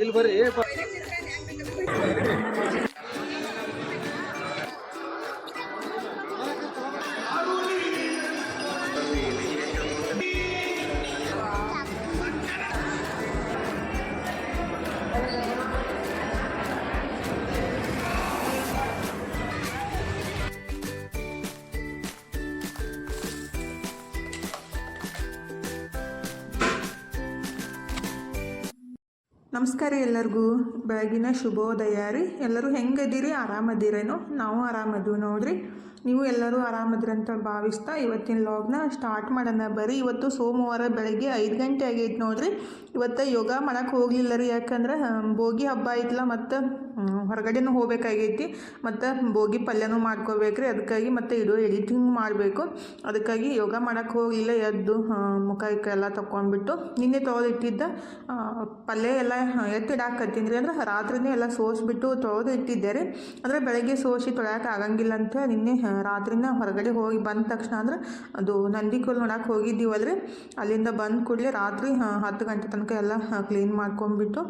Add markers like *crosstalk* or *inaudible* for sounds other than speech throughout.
ಇಲ್ಲಿ ಬರ್ರಿ ಎಲ್ಲರಿಗೂ ಬೆಳಗಿನ ಶುಭೋದಯ ರೀ. ಎಲ್ಲರೂ ಹೆಂಗದಿರಿ? ಆರಾಮದಿರೇನೋ? ನಾವು ಆರಾಮದ್ವು ನೋಡ್ರಿ. ನೀವು ಎಲ್ಲರೂ ಆರಾಮದ್ರಂತ ಭಾವಿಸ್ತಾ ಇವತ್ತಿನ ಲಾಗ್ನ ಸ್ಟಾರ್ಟ್ ಮಾಡೋಣ. ಬರೀ ಇವತ್ತು ಸೋಮವಾರ ಬೆಳಗ್ಗೆ ಐದು ಗಂಟೆ ಆಗೈತೆ ನೋಡ್ರಿ. ಇವತ್ತು ಯೋಗ ಮಾಡೋಕ್ಕೆ ಹೋಗಲಿಲ್ಲ ರೀ. ಯಾಕಂದ್ರೆ ಭೋಗಿ ಹಬ್ಬ ಐತಲ್ಲ ಮತ್ತು ಹೊರಗಡೆನೂ ಹೋಗಬೇಕಾಗೈತಿ. ಮತ್ತು ಭೋಗಿ ಪಲ್ಯನೂ ಮಾಡ್ಕೋಬೇಕ್ರಿ. ಅದಕ್ಕಾಗಿ ಮತ್ತು ಇದು ಎಡಿಟಿಂಗ್ ಮಾಡಬೇಕು. ಅದಕ್ಕಾಗಿ ಯೋಗ ಮಾಡಕ್ಕೆ ಹೋಗಿಲ್ಲ ಎದ್ದು ಮುಖ ಎಲ್ಲ ತೊಗೊಂಡ್ಬಿಟ್ಟು ನಿನ್ನೆ ತೊಳೆದಿಟ್ಟಿದ್ದ ಪಲ್ಯ ಎಲ್ಲ ಎತ್ತಿಡಾಕತ್ತೀನಿ ರೀ. ಅಂದ್ರೆ ರಾತ್ರಿನೇ ಎಲ್ಲ ಸೋಸಿಬಿಟ್ಟು ತೊಳೆದು ಇಟ್ಟಿದ್ದೆ ರೀ ಅಂದರೆ ಬೆಳಗ್ಗೆ ಸೋಸಿ ತೊಳ್ಯಾಕೆ ಆಗಂಗಿಲ್ಲ ಅಂತ ನಿನ್ನೆ ರಾತ್ರಿನೇ ಹೊರಗಡೆ ಹೋಗಿ ಬಂದ ತಕ್ಷಣ ಅಂದ್ರೆ ಅದು ನಂದಿಕೋಲ್ ನೋಡಕ್ಕೆ ಹೋಗಿದ್ದೀವಲ್ಲ ರೀ ಅಲ್ಲಿಂದ ಬಂದ ಕೂಡಲೇ ರಾತ್ರಿ ಹತ್ತು ಗಂಟೆ ತನಕ ಎಲ್ಲ ಕ್ಲೀನ್ ಮಾಡ್ಕೊಂಡ್ಬಿಟ್ಟು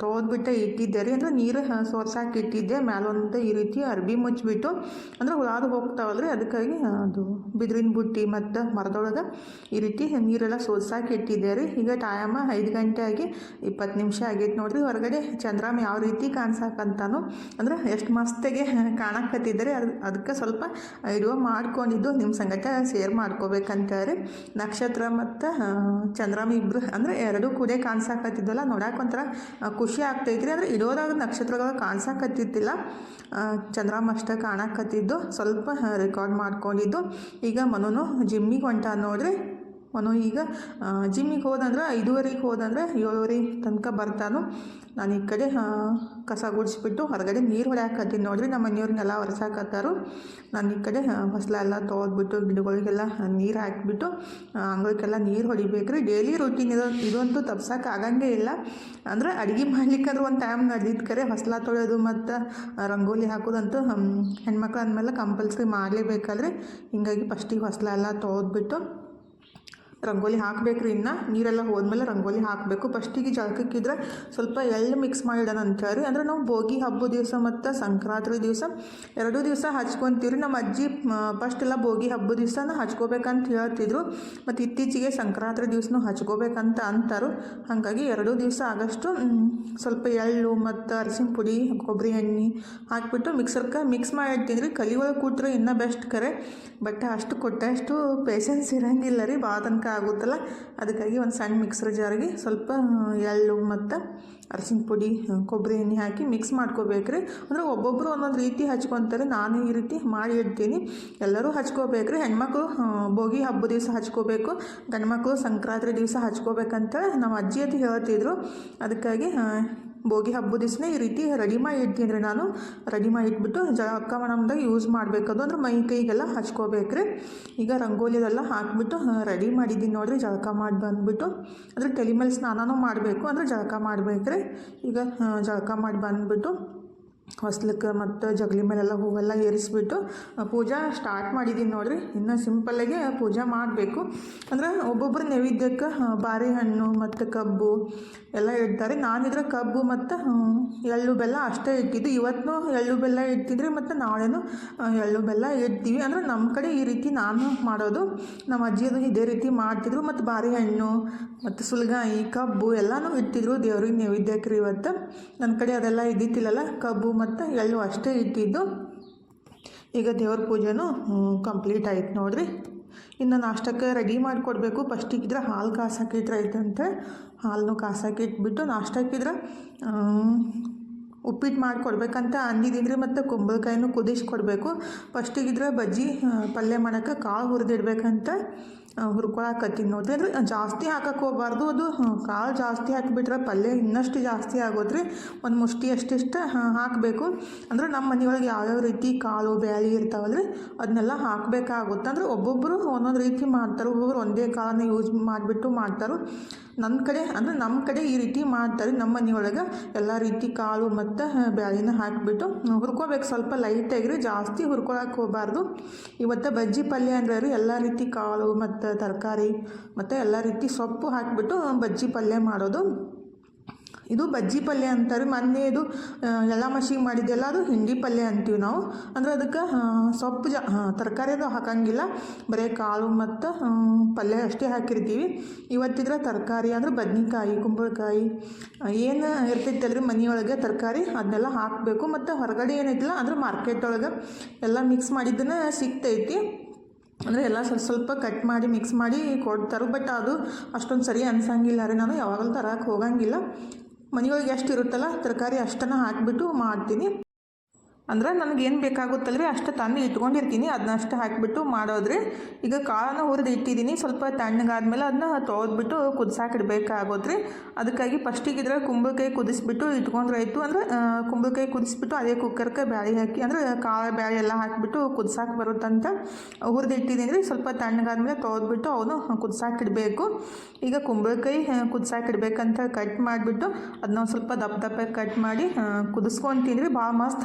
ತೊಳೆದ್ಬಿಟ್ಟು ಇಟ್ಟಿದ್ದೆ ರೀ ಅಂದರೆ ನೀರು ಸೋರ್ಸಾಕೆ ಇಟ್ಟಿದ್ದೆ ಮ್ಯಾಲೊಂದು ಈ ರೀತಿ ಅರ್ಬಿ ಮುಚ್ಚಿಬಿಟ್ಟು, ಅಂದ್ರೆ ಹುಳಾದು ಹೋಗ್ತಾವಲ್ರಿ, ಅದಕ್ಕಾಗಿ ಅದು ಬಿದಿರಿನ ಬುಟ್ಟಿ ಮತ್ತು ಮರದೊಳಗೆ ಈ ರೀತಿ ನೀರೆಲ್ಲ ಸೋಸಾಕಿ ಇಟ್ಟಿದ್ದೆ ರೀ. ಈಗ ಟೈಮ ಐದು ಗಂಟೆ ಆಗಿ ಇಪ್ಪತ್ತು ನಿಮಿಷ ಆಗೈತೆ ನೋಡ್ರಿ, ಹೊರಗಡೆ ಚಂದ್ರಾಮ ಯಾವ ರೀತಿ ಕಾಣಿಸಾಕಂತಾನು, ಅಂದ್ರೆ ಎಷ್ಟು ಮಸ್ತಿಗೆ ಕಾಣಕತ್ತಿದ್ದಾರೆ ಅದು ಅದಕ್ಕೆ ಸ್ವಲ್ಪ ಇಡುವ ಮಾಡ್ಕೊಂಡಿದ್ದು ನಿಮ್ಮ ಸಂಗಟ ಶೇರ್ ಮಾಡ್ಕೋಬೇಕಂತ ರೀ ನಕ್ಷತ್ರ ಮತ್ತು ಚಂದ್ರಾಮ ಇಬ್ಬರು ಅಂದ್ರೆ ಎರಡೂ ಕೂಡ ಕಾಣ್ಸಕತ್ತಿದ್ವಲ್ಲ ನೋಡಕ್ಕೆ ಒಂಥರ ಖುಷಿ ಆಗ್ತೈತ್ರಿ. ಅಂದ್ರೆ ಇಡೋದಾಗ ನಕ್ಷತ್ರಗಳು ಕಾಣ್ಸಕತ್ತಿದ್ದಿಲ್ಲ. ಆ, ಚಂದ್ರಾಮ ಅಷ್ಟೇ ಕಾಣಕತ್ತಿದ್ದು. ಸ್ವಲ್ಪ ರೆಕಾರ್ಡ್ ಮಾಡ್ಕೊಂಡಿದ್ದು. ಈಗ ಮನುನು ಜಿಮ್ಮಿಗೆ ಹೊಂಟ ನೋಡ್ರಿ. ಮನು ಈಗ ಜಿಮ್ಮಿಗೆ ಹೋದಂದ್ರೆ ಐದುವರೆಗೆ ಹೋದಂದ್ರೆ ಏಳುವರೆ ತನಕ ಬರ್ತಾನು. ನಾನು ಈ ಕಡೆ ಕಸ ಗುಡಿಸ್ಬಿಟ್ಟು ಹೊರಗಡೆ ನೀರು ಹೊಡ್ಯಾಕತ್ತೀನಿ ನೋಡ್ರಿ, ನಮ್ಮ ಮನೆಯವ್ರನ್ನೆಲ್ಲ ಒರೆಸಾಕತ್ತಾರು ನಾನು ಈ ಕಡೆ ಹೊಸಲೆಲ್ಲ ಎಲ್ಲ ತೊಳೆದ್ಬಿಟ್ಟು ಗಿಡಗಳಿಗೆಲ್ಲ ನೀರು ಹಾಕಿಬಿಟ್ಟು ಅಂಗಳಕ್ಕೆಲ್ಲ ನೀರು ಹೊಡಿಬೇಕ್ರಿ. ಡೈಲಿ ರೂಟೀನ್ ಇದು, ಇದಂತೂ ತಪ್ಸಕ್ಕೆ ಆಗಂಗೇ ಇಲ್ಲ. ಅಂದ್ರೆ ಅಡುಗೆ ಮಾಡ್ಲಿಕ್ಕಂದ್ರೆ ಒಂದು ಟೈಮ್ ನಡೆದಿದ್ದ ಕರೆ, ಹೊಸಲ ತೊಳೆಯೋದು ಮತ್ತು ರಂಗೋಲಿ ಹಾಕೋದಂತೂ ಹೆಣ್ಮಕ್ಳು ಅಂದಮೇಲೆ ಕಂಪಲ್ಸರಿ ಮಾಡಲೇಬೇಕಲ್ರಿ. ಹಿಂಗಾಗಿ ಫಸ್ಟಿಗೆ ಹೊಸಲೆಲ್ಲ ಎಲ್ಲ ರಂಗೋಲಿ ಹಾಕಬೇಕ್ರಿ ಇನ್ನು. ನೀರೆಲ್ಲ ಹೋದ್ಮೇಲೆ ರಂಗೋಲಿ ಹಾಕಬೇಕು. ಫಸ್ಟಿಗೆ ಜಳಕಕ್ಕಿದ್ರೆ ಸ್ವಲ್ಪ ಎಳ್ಳು ಮಿಕ್ಸ್ ಮಾಡಿಡೋಣ ಅಂತೇಳಿ ಅಂದರೆ ನಾವು ಭೋಗಿ ಹಬ್ಬದ ದಿವಸ ಮತ್ತು ಸಂಕ್ರಾಂತಿ ದಿವಸ ಎರಡೂ ದಿವಸ ಹಚ್ಕೊತೀವ್ರಿ. ನಮ್ಮ ಅಜ್ಜಿ ಫಸ್ಟ್ ಎಲ್ಲ ಭೋಗಿ ಹಬ್ಬದ ದಿವಸನ ಹಚ್ಕೋಬೇಕಂತ ಹೇಳ್ತಿದ್ರು. ಮತ್ತು ಇತ್ತೀಚೆಗೆ ಸಂಕ್ರಾಂತಿ ದಿವಸನೂ ಹಚ್ಕೋಬೇಕಂತ ಅಂತಾರು. ಹಾಗಾಗಿ ಎರಡೂ ದಿವಸ ಆಗಷ್ಟು ಸ್ವಲ್ಪ ಎಳ್ಳು, ಮತ್ತು ಅರಸಿನ ಪುಡಿ, ಕೊಬ್ಬರಿ ಎಣ್ಣೆ ಹಾಕಿಬಿಟ್ಟು ಮಿಕ್ಸರ್ಗೆ ಮಿಕ್ಸ್ ಮಾಡಿರ್ತೀನಿ ಕಲಿ ಒಳಗೆ ಕೂತ್ರೆ ಇನ್ನೂ ಬೆಸ್ಟ್ ಕರೆ. ಬಟ್ ಅಷ್ಟು ಕೊಟ್ಟಷ್ಟು ಪೇಷನ್ಸ್ ಇರೋಂಗಿಲ್ಲ ರೀ. ಭಾಳ ತನಕ ಆಗುತ್ತಲ್ಲ? ಅದಕ್ಕಾಗಿ ಒಂದು ಸಣ್ಣ ಮಿಕ್ಸರ್ ಜಾರಿಗೆ ಸ್ವಲ್ಪ ಎಳ್ಳು ಮತ್ತು ಅರಸಿನ ಪುಡಿ ಕೊಬ್ಬರಿ ಎಣ್ಣೆ ಹಾಕಿ ಮಿಕ್ಸ್ ಮಾಡ್ಕೋಬೇಕ್ರಿ. ಅಂದ್ರೆ ಒಬ್ಬೊಬ್ಬರು ಒಂದೊಂದು ರೀತಿ ಹಚ್ಕೊತಾರೆ. ನಾನು ಈ ರೀತಿ ಮಾಡಿ ಇಡ್ತೀನಿ. ಎಲ್ಲರೂ ಹಚ್ಕೋಬೇಕ್ರಿ. ಹೆಣ್ಮಕ್ಳು ಭೋಗಿ ಹಬ್ಬ ದಿವಸ ಹಚ್ಕೋಬೇಕು. ಗಂಡ್ಮಕ್ಳು ಸಂಕ್ರಾಂತಿ ದಿವಸ ಹಚ್ಕೋಬೇಕಂತ ನಮ್ಮ ಅಜ್ಜಿ ಹೇಳ್ತಿದ್ರು. ಅದಕ್ಕಾಗಿ ಭೋಗಿ ಹಬ್ಬದ ದಿವಸನೇ ಈ ರೀತಿ ರೆಡಿ ಮಾಡಿ ಇಡ್ತೀನಿ ನಾನು ರೆಡಿ ಮಾಡಿ ಇಟ್ಬಿಟ್ಟು ಜಳಕ ಮಾಡಮ್ದಾಗ ಯೂಸ್ ಮಾಡಬೇಕದು ಅಂದ್ರೆ ಮೈ ಕೈಗೆಲ್ಲ ಹಚ್ಕೋಬೇಕ್ರಿ. ಈಗ ರಂಗೋಲಿದೆಲ್ಲ ಹಾಕಿಬಿಟ್ಟು ರೆಡಿ ಮಾಡಿದ್ದೀನಿ ನೋಡಿರಿ. ಜಳಕ ಮಾಡಿ ಬಂದುಬಿಟ್ಟು ಅಂದರೆ ತಲೆ ಮೇಲೆ ಸ್ನಾನನೂ ಮಾಡಬೇಕು ಅಂದರೆ ಜಳಕ ಮಾಡಬೇಕ್ರಿ. ಈಗ ಜಳಕ ಮಾಡಿ ಬಂದುಬಿಟ್ಟು ಹೊಸ್ಲಕ್ಕೆ ಮತ್ತು ಜಗಲಿ ಮೇಲೆಲ್ಲ ಹೂವೆಲ್ಲ ಏರಿಸ್ಬಿಟ್ಟು ಪೂಜೆ ಸ್ಟಾರ್ಟ್ ಮಾಡಿದ್ದೀನಿ ನೋಡಿರಿ. ಇನ್ನು ಸಿಂಪಲ್ಲಾಗೆ ಪೂಜೆ ಮಾಡಬೇಕು. ಅಂದ್ರೆ ಒಬ್ಬೊಬ್ಬರು ನೈವೇದ್ಯಕ್ಕೆ ಬಾರಿ ಹಣ್ಣು ಮತ್ತು ಕಬ್ಬು ಎಲ್ಲ ಇಡ್ತಾರೆ. ನಾನಿದ್ರೆ ಕಬ್ಬು ಮತ್ತು ಎಳ್ಳು ಬೆಲ್ಲ ಅಷ್ಟೇ ಇಟ್ಟಿದ್ದು. ಇವತ್ತು ಎಳ್ಳು ಬೆಲ್ಲ ಇಡ್ತಿದ್ರಿ ಮತ್ತು ನಾಳೆನೂ ಎಳ್ಳು ಬೆಲ್ಲ ಇಡ್ತೀವಿ. ಅಂದರೆ ನಮ್ಮ ಕಡೆ ಈ ರೀತಿ ನಾನು ಮಾಡೋದು. ನಮ್ಮ ಅಜ್ಜಿಯದು ಇದೇ ರೀತಿ ಮಾಡ್ತಿದ್ರು. ಮತ್ತು ಬಾರಿ ಹಣ್ಣು ಮತ್ತು ಸುಲಗಾಯಿ, ಕಬ್ಬು ಎಲ್ಲನೂ ಇಟ್ಟಿದ್ರು ದೇವ್ರಿಗೆ ನೈವೇದ್ಯಕ್ಕೆ ಇವತ್ತು. ನನ್ನ ಕಡೆ ಅದೆಲ್ಲ ಇದ್ದಿತ್ತಿಲ್ಲಲ್ಲ. ಕಬ್ಬು ಮತ್ತು ಎಳ್ಳು ಅಷ್ಟೇ ಇದ್ದಿದ್ದು. ಈಗ ದೇವ್ರ ಪೂಜೆನೂ ಕಂಪ್ಲೀಟ್ ಆಯ್ತು ನೋಡಿರಿ. ಇನ್ನು ನಾಷ್ಟಕ್ಕೆ ರೆಡಿ ಮಾಡಿಕೊಡ್ಬೇಕು. ಫಸ್ಟಿಗಿದ್ರೆ ಹಾಲು ಕಾಸಾಕಿಟ್ರೈತಂತೆ ಹಾಲನ್ನು ಕಾಸಾಕಿಟ್ಬಿಟ್ಟು ನಾಷ್ಟಕ್ಕಿದ್ರೆ ಉಪ್ಪಿಟ್ಟು ಮಾಡಿಕೊಡ್ಬೇಕಂತ ಅಂದಿದ್ದೀನಿ ರೀ ಮತ್ತು ಕುಂಬಳಕಾಯಿನೂ ಕುದಿಸ್ಕೊಡ್ಬೇಕು. ಫಸ್ಟಿಗಿದ್ರೆ ಬಜ್ಜಿ ಪಲ್ಯ ಮಾಡೋಕ್ಕೆ ಕಾಳು ಹುರಿದಿಡ್ಬೇಕಂತ. ಹುರ್ಕೊಳಕತ್ತೀನಿ ನೋಡ್ರಿ, ಅಂದರೆ ಜಾಸ್ತಿ ಹಾಕಕ್ಕೆ ಹೋಗ್ಬಾರ್ದು. ಅದು ಕಾಳು ಜಾಸ್ತಿ ಹಾಕಿಬಿಟ್ರೆ ಪಲ್ಯ ಇನ್ನಷ್ಟು ಜಾಸ್ತಿ ಆಗೋದ್ರಿ. ಒಂದು ಮುಷ್ಟಿ ಅಷ್ಟಿಷ್ಟು ಹಾಕಬೇಕು. ಅಂದ್ರೆ ನಮ್ಮ ಮನೆಯೊಳಗೆ ಯಾವ್ಯಾವ ರೀತಿ ಕಾಳು, ಬ್ಯಾಳಿ ಇರ್ತಾವಲ್ರಿ ಅದನ್ನೆಲ್ಲ ಹಾಕಬೇಕಾಗುತ್ತೆ ಅಂದ್ರೆ ಒಬ್ಬೊಬ್ಬರು ಒಂದೊಂದು ರೀತಿ ಮಾಡ್ತಾರೆ. ಒಬ್ಬೊಬ್ರು ಒಂದೇ ಕಾಳನ್ನ ಯೂಸ್ ಮಾಡಿಬಿಟ್ಟು ಮಾಡ್ತಾರೆ. ನನ್ನ ಕಡೆ, ಅಂದರೆ ನಮ್ಮ ಕಡೆ ಈ ರೀತಿ ಮಾಡ್ತಾರೆ. ನಮ್ಮ ಮನೆಯೊಳಗೆ ಎಲ್ಲ ರೀತಿ ಕಾಳು ಮತ್ತು ಬ್ಯಾಳಿನ ಹಾಕಿಬಿಟ್ಟು ಹುರ್ಕೋಬೇಕು. ಸ್ವಲ್ಪ ಲೈಟಾಗಿರಿ ಜಾಸ್ತಿ ಹುರ್ಕೊಳಕ್ಕೆ ಹೋಗಬಾರ್ದು. ಇವತ್ತು ಬಜ್ಜಿ ಪಲ್ಯ ಅಂದ್ರೆ ರೀ, ಎಲ್ಲ ರೀತಿ ಕಾಳು ಮತ್ತು ತರಕಾರಿ ಮತ್ತು ಎಲ್ಲ ರೀತಿ ಸೊಪ್ಪು ಹಾಕಿಬಿಟ್ಟು ಬಜ್ಜಿ ಪಲ್ಯ ಮಾಡೋದು. ಇದು ಬಜ್ಜಿ ಪಲ್ಯ ಅಂತಾರೆ. ಮೊನ್ನೆ ಇದು ಎಲ್ಲ ಮಶಿಗೆ ಮಾಡಿದ್ದೆಲ್ಲ ಅದು ಹಿಂಡಿ ಪಲ್ಯ ಅಂತೀವಿ ನಾವು. ಅಂದ್ರೆ ಅದಕ್ಕೆ ಸೊಪ್ಪು ಜ ತರಕಾರಿ ಅದು ಹಾಕಂಗಿಲ್ಲ. ಬರೀ ಕಾಳು ಮತ್ತು ಪಲ್ಯ ಅಷ್ಟೇ ಹಾಕಿರ್ತೀವಿ. ಇವತ್ತಿದ್ರೆ ತರಕಾರಿ ಅಂದ್ರೆ ಬದ್ನಿಕಾಯಿ, ಕುಂಬಳಕಾಯಿ ಏನು ಇರ್ತೈತಲ್ರಿ ಮನೆಯೊಳಗೆ ತರಕಾರಿ ಅದನ್ನೆಲ್ಲ ಹಾಕಬೇಕು. ಮತ್ತು ಹೊರಗಡೆ ಏನೈತಿಲ್ಲ ಅಂದ್ರೆ ಮಾರ್ಕೆಟ್ ಒಳಗೆ ಎಲ್ಲ ಮಿಕ್ಸ್ ಮಾಡಿದ್ದನ್ನು ಸಿಗ್ತೈತಿ. ಅಂದರೆ ಎಲ್ಲ ಸ್ವಲ್ಪ ಸ್ವಲ್ಪ ಕಟ್ ಮಾಡಿ ಮಿಕ್ಸ್ ಮಾಡಿ ಕೊಡ್ತಾರೆ ಬಟ್ ಅದು ಅಷ್ಟೊಂದು ಸರಿ ಅನ್ಸಂಗಿಲ್ಲ ರೀ ನಾನು, ಯಾವಾಗಲೂ ತರಕ್ಕೆ ಹೋಗಂಗಿಲ್ಲ. ಮನೆಯೊಳಗೆ ಎಷ್ಟು ಇರುತ್ತಲ್ಲ, ತರಕಾರಿ ಅಷ್ಟನ್ನು ಹಾಕಿಬಿಟ್ಟು ಮಾಡ್ತೀನಿ. ಅಂದ್ರೆ ನನಗೇನು ಬೇಕಾಗುತ್ತಲ್ರಿ, ಅಷ್ಟು ತಂದು ಇಟ್ಕೊಂಡಿರ್ತೀನಿ ಅದನ್ನ ಅಷ್ಟು ಹಾಕಿಬಿಟ್ಟು ಮಾಡೋದ್ರಿ. ಈಗ ಕಾಳನ್ನು ಹುರಿದು ಇಟ್ಟಿದ್ದೀನಿ ಸ್ವಲ್ಪ ತಣ್ಣಗಾದ್ಮೇಲೆ ಅದನ್ನ ತೊಳೆದ್ಬಿಟ್ಟು ಕುದಿಸಾಕಿಡ್ಬೇಕಾಗೋದ್ರಿ. ಅದಕ್ಕಾಗಿ ಫಸ್ಟಿಗೆ ಇದ್ರೆ ಕುಂಬಳಕಾಯಿ ಕುದಿಸ್ಬಿಟ್ಟು ಇಟ್ಕೊಂಡ್ರೆ ಆಯಿತು ಅಂದ್ರೆ ಕುಂಬಳಕಾಯಿ ಕುದಿಸ್ಬಿಟ್ಟು ಅದೇ ಕುಕ್ಕರ್ಗೆ ಬ್ಯಾಳಿ ಹಾಕಿ, ಅಂದ್ರೆ ಕಾಳು ಬ್ಯಾಳಿ ಎಲ್ಲ ಹಾಕಿಬಿಟ್ಟು ಕುದಿಸಾಕ ಬರುತ್ತಂತ ಹುರಿದು ಇಟ್ಟಿದ್ದೀನಿ ರೀ. ಸ್ವಲ್ಪ ತಣ್ಣಗಾದ್ಮೇಲೆ ತೊಳೆದ್ಬಿಟ್ಟು ಅವನು ಕುದಿಸಾಕಿಡಬೇಕು. ಈಗ ಕುಂಬಳಕಾಯಿ ಕುದಿಸಾಕಿಡ್ಬೇಕಂತ ಕಟ್ ಮಾಡಿಬಿಟ್ಟು ಅದನ್ನ ಸ್ವಲ್ಪ ದಪ್ಪ ದಪ್ಪ ಕಟ್ ಮಾಡಿ ಕುದಿಸ್ಕೊಂತೀನಿ ರೀ. ಭಾಳ ಮಸ್ತ್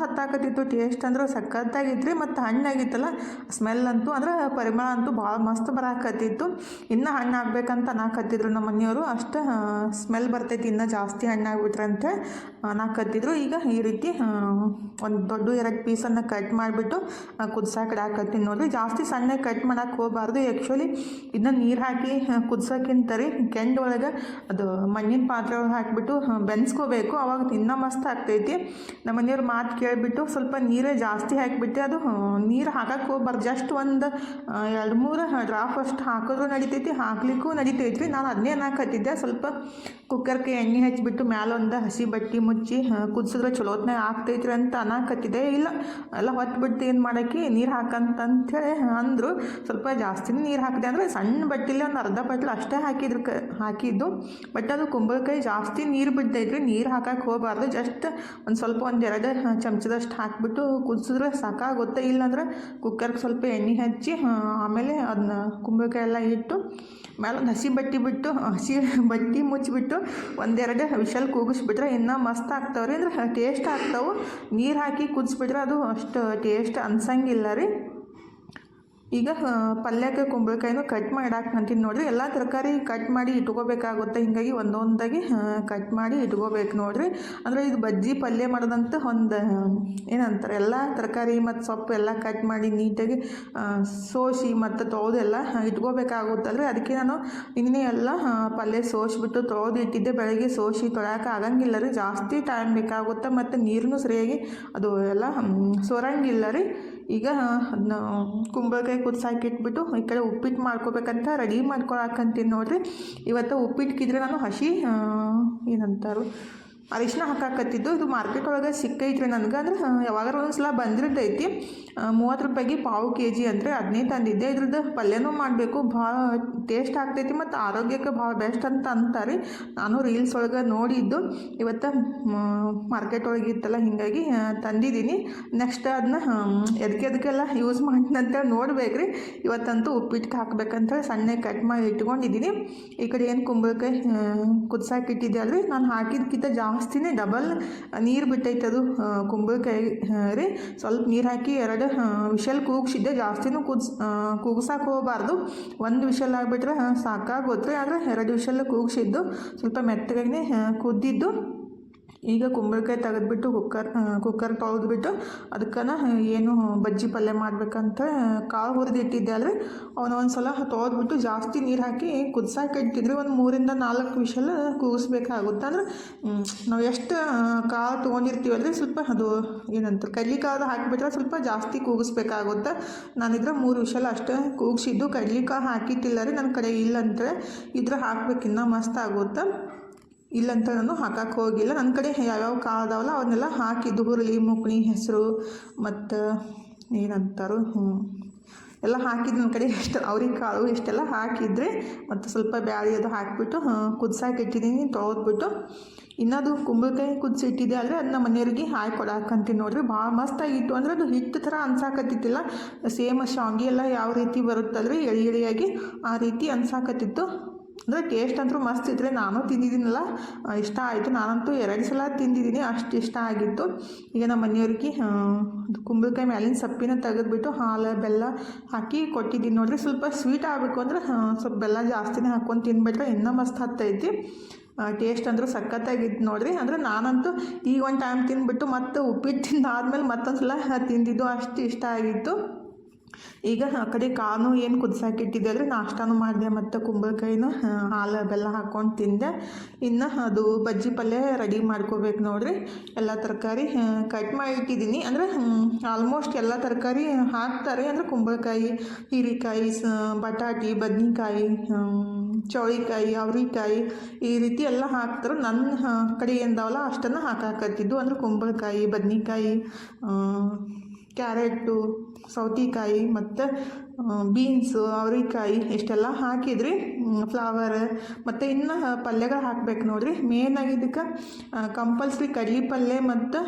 ಹತ್ತಾಕತ್ತಿತ್ತು ಟೇಸ್ಟ್ ಅಂದ್ರೆ ಸಖತ್ತಾಗಿತ್ತು ಮತ್ತು ಹಣ್ಣಾಗಿತ್ತಲ್ಲ ಸ್ಮೆಲ್ ಅಂತೂ ಅಂದ್ರೆ ಪರಿಮಳ ಅಂತೂ ಭಾಳ ಮಸ್ತ್ ಬರಾಕತ್ತಿತ್ತು. ಇನ್ನೂ ಹಣ್ಣು ಆಗ್ಬೇಕಂತ ಅನ್ನಕತ್ತಿದ್ರು ನಮ್ಮ ಮನೆಯವರು. ಅಷ್ಟು ಸ್ಮೆಲ್ ಬರ್ತೈತಿ ಇನ್ನೂ ಜಾಸ್ತಿ ಹಣ್ಣಾಗ್ಬಿಟ್ರೆ ಅಂತ ಅನ್ನಕತ್ತಿದ್ರು. ಈಗ ಈ ರೀತಿ ಒಂದು ದೊಡ್ಡ ಎರಡು ಪೀಸನ್ನು ಕಟ್ ಮಾಡಿಬಿಟ್ಟು ಕುದಿಸಾಕ ಇಡಾಕತ್ತೀನಿ ನೋಡ್ರಿ. ಜಾಸ್ತಿ ಸಣ್ಣ ಕಟ್ ಮಾಡೋಕೆ ಹೋಗಬಾರ್ದು. ಆ್ಯಕ್ಚುಲಿ ಇದನ್ನ ನೀರು ಹಾಕಿ ಕುದಿಸೋಕ್ಕಿಂತ ರೀ ಕೆಂಡ ಒಳಗೆ ಅದು ಮಣ್ಣಿನ ಪಾತ್ರೆ ಒಳಗೆ ಹಾಕಿಬಿಟ್ಟು ಬೆನ್ಸ್ಕೋಬೇಕು. ಅವಾಗ ಇನ್ನೂ ಮಸ್ತ್ ಆಗ್ತೈತಿ. ನಮ್ಮ ಮನೆಯವ್ರ ಮಾತು ಕೇಳಿಬಿಟ್ಟು ಸ್ವಲ್ಪ ನೀರೇ ಜಾಸ್ತಿ ಹಾಕಿಬಿಟ್ಟೆ. ಅದು ನೀರು ಹಾಕಕ್ಕೆ ಹೋಗ್ಬಾರ್ದು. ಜಸ್ಟ್ ಒಂದು ಎರಡು ಮೂರು ಡ್ರಾಪ್ ಅಷ್ಟು ಹಾಕಿದ್ರು ನಡಿತೈತಿ. ಹಾಕ್ಲಿಕ್ಕೂ ನಡಿತೈತ್ರಿ. ನಾನು ಅದನ್ನೇ ಹಾಕತ್ತಿದ್ದೆ ಸ್ವಲ್ಪ ಕುಕ್ಕರ್ಗೆ ಎಣ್ಣೆ ಹಚ್ಚಿಬಿಟ್ಟು ಮ್ಯಾಲೊಂದು ಹಸಿ ಬಟ್ಟೆ ಮುಚ್ಚಿ ಕುದಿಸಿದ್ರೆ ಚಲೋತ್ನಾಗ ಆಗ್ತೈತ್ರಿ ಅಂತ ಅನ್ನಕತ್ತಿದ್ದೆ. ಇಲ್ಲ, ಎಲ್ಲ ಹೊತ್ಬಿಟ್ಟು ಏನು ಮಾಡೋಕ್ಕೆ? ನೀರು ಹಾಕಂತಂಥೇಳಿ ಅಂದರು. ಸ್ವಲ್ಪ ಜಾಸ್ತಿನೇ ನೀರು ಹಾಕಿದೆ ಅಂದರೆ ಸಣ್ಣ ಬಟ್ಟಿಲಿ ಒಂದು ಅರ್ಧ ಬಟ್ಲು ಅಷ್ಟೇ ಹಾಕಿದ್ರು ಕ, ಹಾಕಿದ್ದು. ಬಟ್ ಅದು ಕುಂಬಳಕಾಯಿ ಜಾಸ್ತಿ ನೀರು ಬಿಡ್ತೈತ್ರಿ ನೀರು ಹಾಕಕ್ಕೆ ಹೋಗಬಾರ್ದು. ಜಸ್ಟ್ ಒಂದು ಸ್ವಲ್ಪ ಒಂದು ಎರಡು ಚಮಚದಷ್ಟು ಹಾಕಿಬಿಟ್ಟು ಕುದಿಸಿದ್ರೆ ಸಾಕಾಗುತ್ತೆ. ಇಲ್ಲಾಂದ್ರೆ ಕುಕ್ಕರ್ಗೆ ಸ್ವಲ್ಪ ಎಣ್ಣೆ ಹಚ್ಚಿ ಆಮೇಲೆ ಅದನ್ನ ಕುಂಬಳಕಾಯಿ ಎಲ್ಲ ಇಟ್ಟು ಮೇಲೆ ಒಂದು ಹಸಿ ಬಟ್ಟೆ ಬಿಟ್ಟು ಹಸಿ ಬಟ್ಟೆ ಮುಚ್ಚಿಬಿಟ್ಟು ಒಂದೆರಡು ವಿಷಲ್ ಕೂಗಿಸ್ಬಿಟ್ರೆ ಇನ್ನೂ ಮಸ್ತ್ ಆಗ್ತಾವ್ರಿ. ಅಂದ್ರೆ ಟೇಸ್ಟ್ ಆಗ್ತಾವೆ. ನೀರು ಹಾಕಿ ಕುದಿಸ್ಬಿಟ್ರೆ ಅದು ಅಷ್ಟು ಟೇಸ್ಟ್ ಅನ್ಸಂಗಿಲ್ಲ ರೀ. ಈಗ ಪಲ್ಯಕ್ಕೆ ಕುಂಬಳಕಾಯಿನೂ ಕಟ್ ಮಾಡಿ ಹಾಕ್ಕೊಂತೀನಿ ನೋಡ್ರಿ. ಎಲ್ಲ ತರಕಾರಿ ಕಟ್ ಮಾಡಿ ಇಟ್ಕೋಬೇಕಾಗುತ್ತೆ. ಹಿಂಗಾಗಿ ಒಂದೊಂದಾಗಿ ಕಟ್ ಮಾಡಿ ಇಟ್ಕೋಬೇಕು ನೋಡಿರಿ. ಅಂದರೆ ಇದು ಬಜ್ಜಿ ಪಲ್ಯ ಮಾಡೋದಂತ ಒಂದು ಏನಂತಾರೆ, ಎಲ್ಲ ತರಕಾರಿ ಮತ್ತು ಸೊಪ್ಪು ಎಲ್ಲ ಕಟ್ ಮಾಡಿ ನೀಟಾಗಿ ಸೋಸಿ ಮತ್ತು ತೊಳೆದೆಲ್ಲ ಇಟ್ಕೋಬೇಕಾಗುತ್ತಲ್ರಿ ಅದಕ್ಕೆ ನಾನು ಇನ್ನೇ ಎಲ್ಲ ಪಲ್ಯ ಸೋಸಿಬಿಟ್ಟು ತೊಳೆದು ಇಟ್ಟಿದ್ದೆ. ಬೆಳಗ್ಗೆ ಸೋಸಿ ತೊಳ್ಯಾಕೆ ಆಗಂಗಿಲ್ಲ ರೀ. ಜಾಸ್ತಿ ಟೈಮ್ ಬೇಕಾಗುತ್ತೆ. ಮತ್ತು ನೀರನ್ನು ಸರಿಯಾಗಿ ಅದು ಎಲ್ಲ ಸೋರಂಗಿಲ್ಲ ರೀ. ಈಗ ಅದನ್ನ ಕುಂಬಳಕಾಯಿ ಕುದಿಸಾಕಿಟ್ಬಿಟ್ಟು ಈ ಕಡೆ ಉಪ್ಪಿಟ್ಟು ಮಾಡ್ಕೋಬೇಕಂತ ರೆಡಿ ಮಾಡ್ಕೊಳಕಂತೀನಿ ನೋಡಿರಿ. ಇವತ್ತು ಉಪ್ಪಿಟ್ಟಿಗಿದ್ರೆ ನಾನು ಹಸಿ ಏನಂತಾರು ಅರಿಶಿನ ಹಾಕಾಕತ್ತಿದ್ದು, ಇದು ಮಾರ್ಕೆಟ್ ಒಳಗೆ ಸಿಕ್ಕೈತ್ರಿ ನನಗೆ. ಅಂದ್ರೆ ಯಾವಾಗಾರ ಒಂದ್ಸಲ ಬಂದಿರ್ತೈತಿ. ಮೂವತ್ತು ರೂಪಾಯಿಗೆ ಪಾವು ಕೆ ಜಿ ಅಂದರೆ ಅದನ್ನೇ ತಂದಿದ್ದೆ. ಇದ್ರದ್ದು ಪಲ್ಯನೂ ಮಾಡಬೇಕು. ಭಾಳ ಟೇಸ್ಟ್ ಆಗ್ತೈತಿ ಮತ್ತು ಆರೋಗ್ಯಕ್ಕೆ ಭಾಳ ಬೆಸ್ಟ್ ಅಂತ ಅಂತಾರೆ. ನಾನು ರೀಲ್ಸ್ ಒಳಗೆ ನೋಡಿದ್ದು. ಇವತ್ತು ಮಾರ್ಕೆಟ್ ಒಳಗೆ ಇತ್ತಲ್ಲ, ಹೀಗಾಗಿ ತಂದಿದ್ದೀನಿ. ನೆಕ್ಸ್ಟ್ ಅದನ್ನ ಎದಕ್ಕೆ ಎದಕ್ಕೆಲ್ಲ ಯೂಸ್ ಮಾಡ್ತೀನಂತೇಳಿ ನೋಡ್ಬೇಕ್ರಿ. ಇವತ್ತಂತೂ ಉಪ್ಪಿಟ್ಟು ಹಾಕ್ಬೇಕಂತೇಳಿ ಸಣ್ಣ ಕಟ್ ಮಾಡಿ ಇಟ್ಕೊಂಡಿದ್ದೀನಿ. ಈ ಕಡೆ ಏನು ಕುಂಬಳಕಾಯಿ ಕುದಿಸಾಕಿಟ್ಟಿದ್ದೆ ಅಲ್ರಿ. ನಾನು ಹಾಕಿದ್ಕಿಂತ ಜಾಸ್ತಿನೇ ಡಬಲ್ ನೀರು ಬಿಟ್ಟೈತೆ ಅದು ಕುಂಬಳಕಾಯಿ ರೀ. ಸ್ವಲ್ಪ ನೀರು ಹಾಕಿ ಎರಡು ವಿಷಲ್ ಕೂಗ್ಸಿದ್ದೆ. ಜಾಸ್ತಿನೂ ಕೂಗ್ಸ್ ಕೂಗ್ಸಕ್ಕೆ ಹೋಗಬಾರ್ದು. ಒಂದು ವಿಷಲ್ ಆಗಿಬಿಟ್ರೆ ಸಾಕಾಗೋತ್ರಿ ಆದರೆ ಎರಡು ವಿಷಲ್ ಕೂಗ್ಸಿದ್ದು. ಸ್ವಲ್ಪ ಮೆತ್ತಗಾಗಿನೇ ಕುದ್ದಿದ್ದು. ಈಗ ಕುಂಬಳಕಾಯಿ ತೆಗೆದ್ಬಿಟ್ಟು ಕುಕ್ಕರ್ ಕುಕ್ಕರ್ ತೊಳೆದ್ಬಿಟ್ಟು ಅದಕ್ಕನ ಏನು ಬಜ್ಜಿ ಪಲ್ಯ ಮಾಡ್ಬೇಕಂತ ಕಾಳು ಹುರಿದಿಟ್ಟಿದ್ದೆ ಅಲ್ರಿ ಒಂದು ಸಲ ತೊಳೆದ್ಬಿಟ್ಟು ಜಾಸ್ತಿ ನೀರು ಹಾಕಿ ಕುದಿಸಾಕ ಇಟ್ಟಿದ್ರಿ ಒಂದು ಮೂರಿಂದ ನಾಲ್ಕು ವಿಷಲ್ ಕೂಗಿಸ್ಬೇಕಾಗುತ್ತೆ. ಅಂದ್ರೆ ನಾವು ಎಷ್ಟು ಕಾಳು ತೊಗೊಂಡಿರ್ತೀವಲ್ರಿ ಸ್ವಲ್ಪ ಅದು ಏನಂತ ಕಡ್ಲಿ ಕಾಳು ಹಾಕಿಬಿಟ್ರೆ ಸ್ವಲ್ಪ ಜಾಸ್ತಿ ಕೂಗಿಸ್ಬೇಕಾಗುತ್ತೆ. ನಾನಿದ್ರೆ ಮೂರು ವಿಷಲ್ ಅಷ್ಟೇ ಕೂಗಿಸಿದ್ದು. ಕಡ್ಲಿ ಕಾಳು ಹಾಕಿಟ್ಟಿಲ್ಲ ರೀ ನನ್ನ ಕಡೆ ಇಲ್ಲ ಇದ್ರ ಇದ್ರೆ ಹಾಕ್ಬೇಕು, ಇನ್ನೂ ಮಸ್ತ್ ಆಗುತ್ತೆ. ಇಲ್ಲಂತ ನಾನು ಹಾಕಕ್ಕೆ ಹೋಗಿಲ್ಲ. ನನ್ನ ಕಡೆ ಯಾವ್ಯಾವ ಕಾಳು ಅದಾವಲ್ಲ ಅವನ್ನೆಲ್ಲ ಹಾಕಿದ್ದು ಹುರುಳಿ ಮುಕ್ಳಿ ಹೆಸರು ಮತ್ತು ಏನಂತಾರು ಹ್ಞೂ ಎಲ್ಲ ಹಾಕಿದ್ದು ನನ್ನ ಕಡೆ ಎಷ್ಟು ಅವ್ರಿಗೆ ಕಾಳು ಇಷ್ಟೆಲ್ಲ ಹಾಕಿದ್ರೆ ಮತ್ತು ಸ್ವಲ್ಪ ಬ್ಯಾಳಿ ಅದು ಹಾಕಿಬಿಟ್ಟು ಕುದಿಸಾಕೆ ಇಟ್ಟಿದ್ದೀನಿ ತೊಳೆದ್ಬಿಟ್ಟು. ಇನ್ನದು ಕುಂಬಳಕಾಯಿ ಕುದಿಸಿ ಇಟ್ಟಿದ್ದೆ ಆದರೆ ಅದನ್ನ ಮನೆಯವ್ರಿಗೆ ಹಾಕಿ ಕೊಡಾಕಂತೀನಿ ನೋಡ್ರಿ. ಭಾಳ ಮಸ್ತಾಗಿತ್ತು ಅಂದ್ರೆ ಅದು ಹಿಟ್ಟು ಥರ ಅನ್ಸಾಕತ್ತಿತ್ತಿಲ್ಲ. ಸೇಮ್ ಶಾವಿಗೆ ಎಲ್ಲ ಯಾವ ರೀತಿ ಬರುತ್ತಲ್ರಿ ಎಳಿ ಎಳಿಯಾಗಿ ಆ ರೀತಿ ಅನ್ಸಾಕತ್ತಿತ್ತು. ಅಂದರೆ ಟೇಸ್ಟ್ ಅಂತೂ ಮಸ್ತ್ ಇದ್ರೆ ನಾನು ತಿಂದಿದ್ದೀನಲ್ಲ ಇಷ್ಟ ಆಯಿತು. ನಾನಂತೂ ಎರಡು ಸಲ ತಿಂದಿದ್ದೀನಿ, ಅಷ್ಟು ಇಷ್ಟ ಆಗಿತ್ತು. ಈಗ ನಮ್ಮ ಮನೆಯವ್ರಿಗೆ ಕುಂಬಳಕಾಯಿ ಮ್ಯಾಲಿನ ಸಪ್ಪಿನ ತೆಗೆದುಬಿಟ್ಟು ಹಾಲು, ಬೆಲ್ಲ ಹಾಕಿ ಕೊಟ್ಟಿದ್ದೀನಿ. ನೋಡಿರಿ ಸ್ವಲ್ಪ ಸ್ವೀಟ್ ಆಗಬೇಕು ಅಂದ್ರೆ ಸ್ವಲ್ಪ ಬೆಲ್ಲ ಜಾಸ್ತಿನೇ ಹಾಕ್ಕೊಂಡು ತಿನ್ಬಿಟ್ರೆ ಇನ್ನೂ ಮಸ್ತ್ ಹತ್ತೈತಿ. ಟೇಸ್ಟ್ ಅಂದರೂ ಸಖತ್ತಾಗಿತ್ತು ನೋಡಿರಿ. ಅಂದ್ರೆ ನಾನಂತೂ ಈಗ ಒಂದು ಟೈಮ್ ತಿಂದ್ಬಿಟ್ಟು ಮತ್ತೆ ಉಪ್ಪಿಟ್ಟು ತಿಂದಾದ್ಮೇಲೆ ಮತ್ತೊಂದು ಸಲ ತಿಂದಿದ್ದು ಅಷ್ಟು ಇಷ್ಟ ಆಗಿತ್ತು. ಈಗ ಆ ಕಡೆ ಕಾನು ಏನು ಕುದಿಸಾಕಿಟ್ಟಿದ್ದೆ ಅಂದರೆ ನಾಷ್ಟಾನು ಮಾಡಿದೆ ಮತ್ತು ಕುಂಬಳಕಾಯಿನ ಹಾಲು ಬೆಲ್ಲ ಹಾಕ್ಕೊಂಡು ತಿಂದೆ. ಇನ್ನು ಅದು ಬಜ್ಜಿ ಪಲ್ಯ ರೆಡಿ ಮಾಡ್ಕೋಬೇಕು ನೋಡಿರಿ. ಎಲ್ಲ ತರಕಾರಿ ಕಟ್ ಮಾಡಿ ಇಟ್ಟಿದ್ದೀನಿ ಅಂದರೆ ಆಲ್ಮೋಸ್ಟ್ ಎಲ್ಲ ತರಕಾರಿ ಹಾಕ್ತಾರೆ. ಅಂದರೆ ಕುಂಬಳಕಾಯಿ, ಹೀರೆಕಾಯಿ, ಸ, ಬಟಾಟಿ, ಬದ್ನಿಕಾಯಿ ಚೌಳಿಕಾಯಿ, ಅವ್ರಿಕಾಯಿ ಈ ರೀತಿ ಎಲ್ಲ ಹಾಕ್ತಾರೆ. ನನ್ನ ಕಡೆ ಎಂದವಲ್ಲ ಅಷ್ಟನ್ನು ಹಾಕಾಕತ್ತಿದ್ದು. ಅಂದ್ರೆ ಕುಂಬಳಕಾಯಿ, ಬದ್ನಿಕಾಯಿ ಕ್ಯಾರೆಟು ಸೌತೆಕಾಯಿ ಮತ್ತು ಬೀನ್ಸು ಅವರೆಕಾಯಿ ಇಷ್ಟೆಲ್ಲ ಹಾಕಿದ್ರಿ. ಫ್ಲವರ್ ಮತ್ತು ಇನ್ನು ಪಲ್ಯಗಳು ಹಾಕ್ಬೇಕು ನೋಡ್ರಿ. ಮೇಯ್ನಾಗಿ ಇದಕ್ಕೆ ಕಂಪಲ್ಸರಿ ಕಡ್ಲಿ ಪಲ್ಯ ಮತ್ತು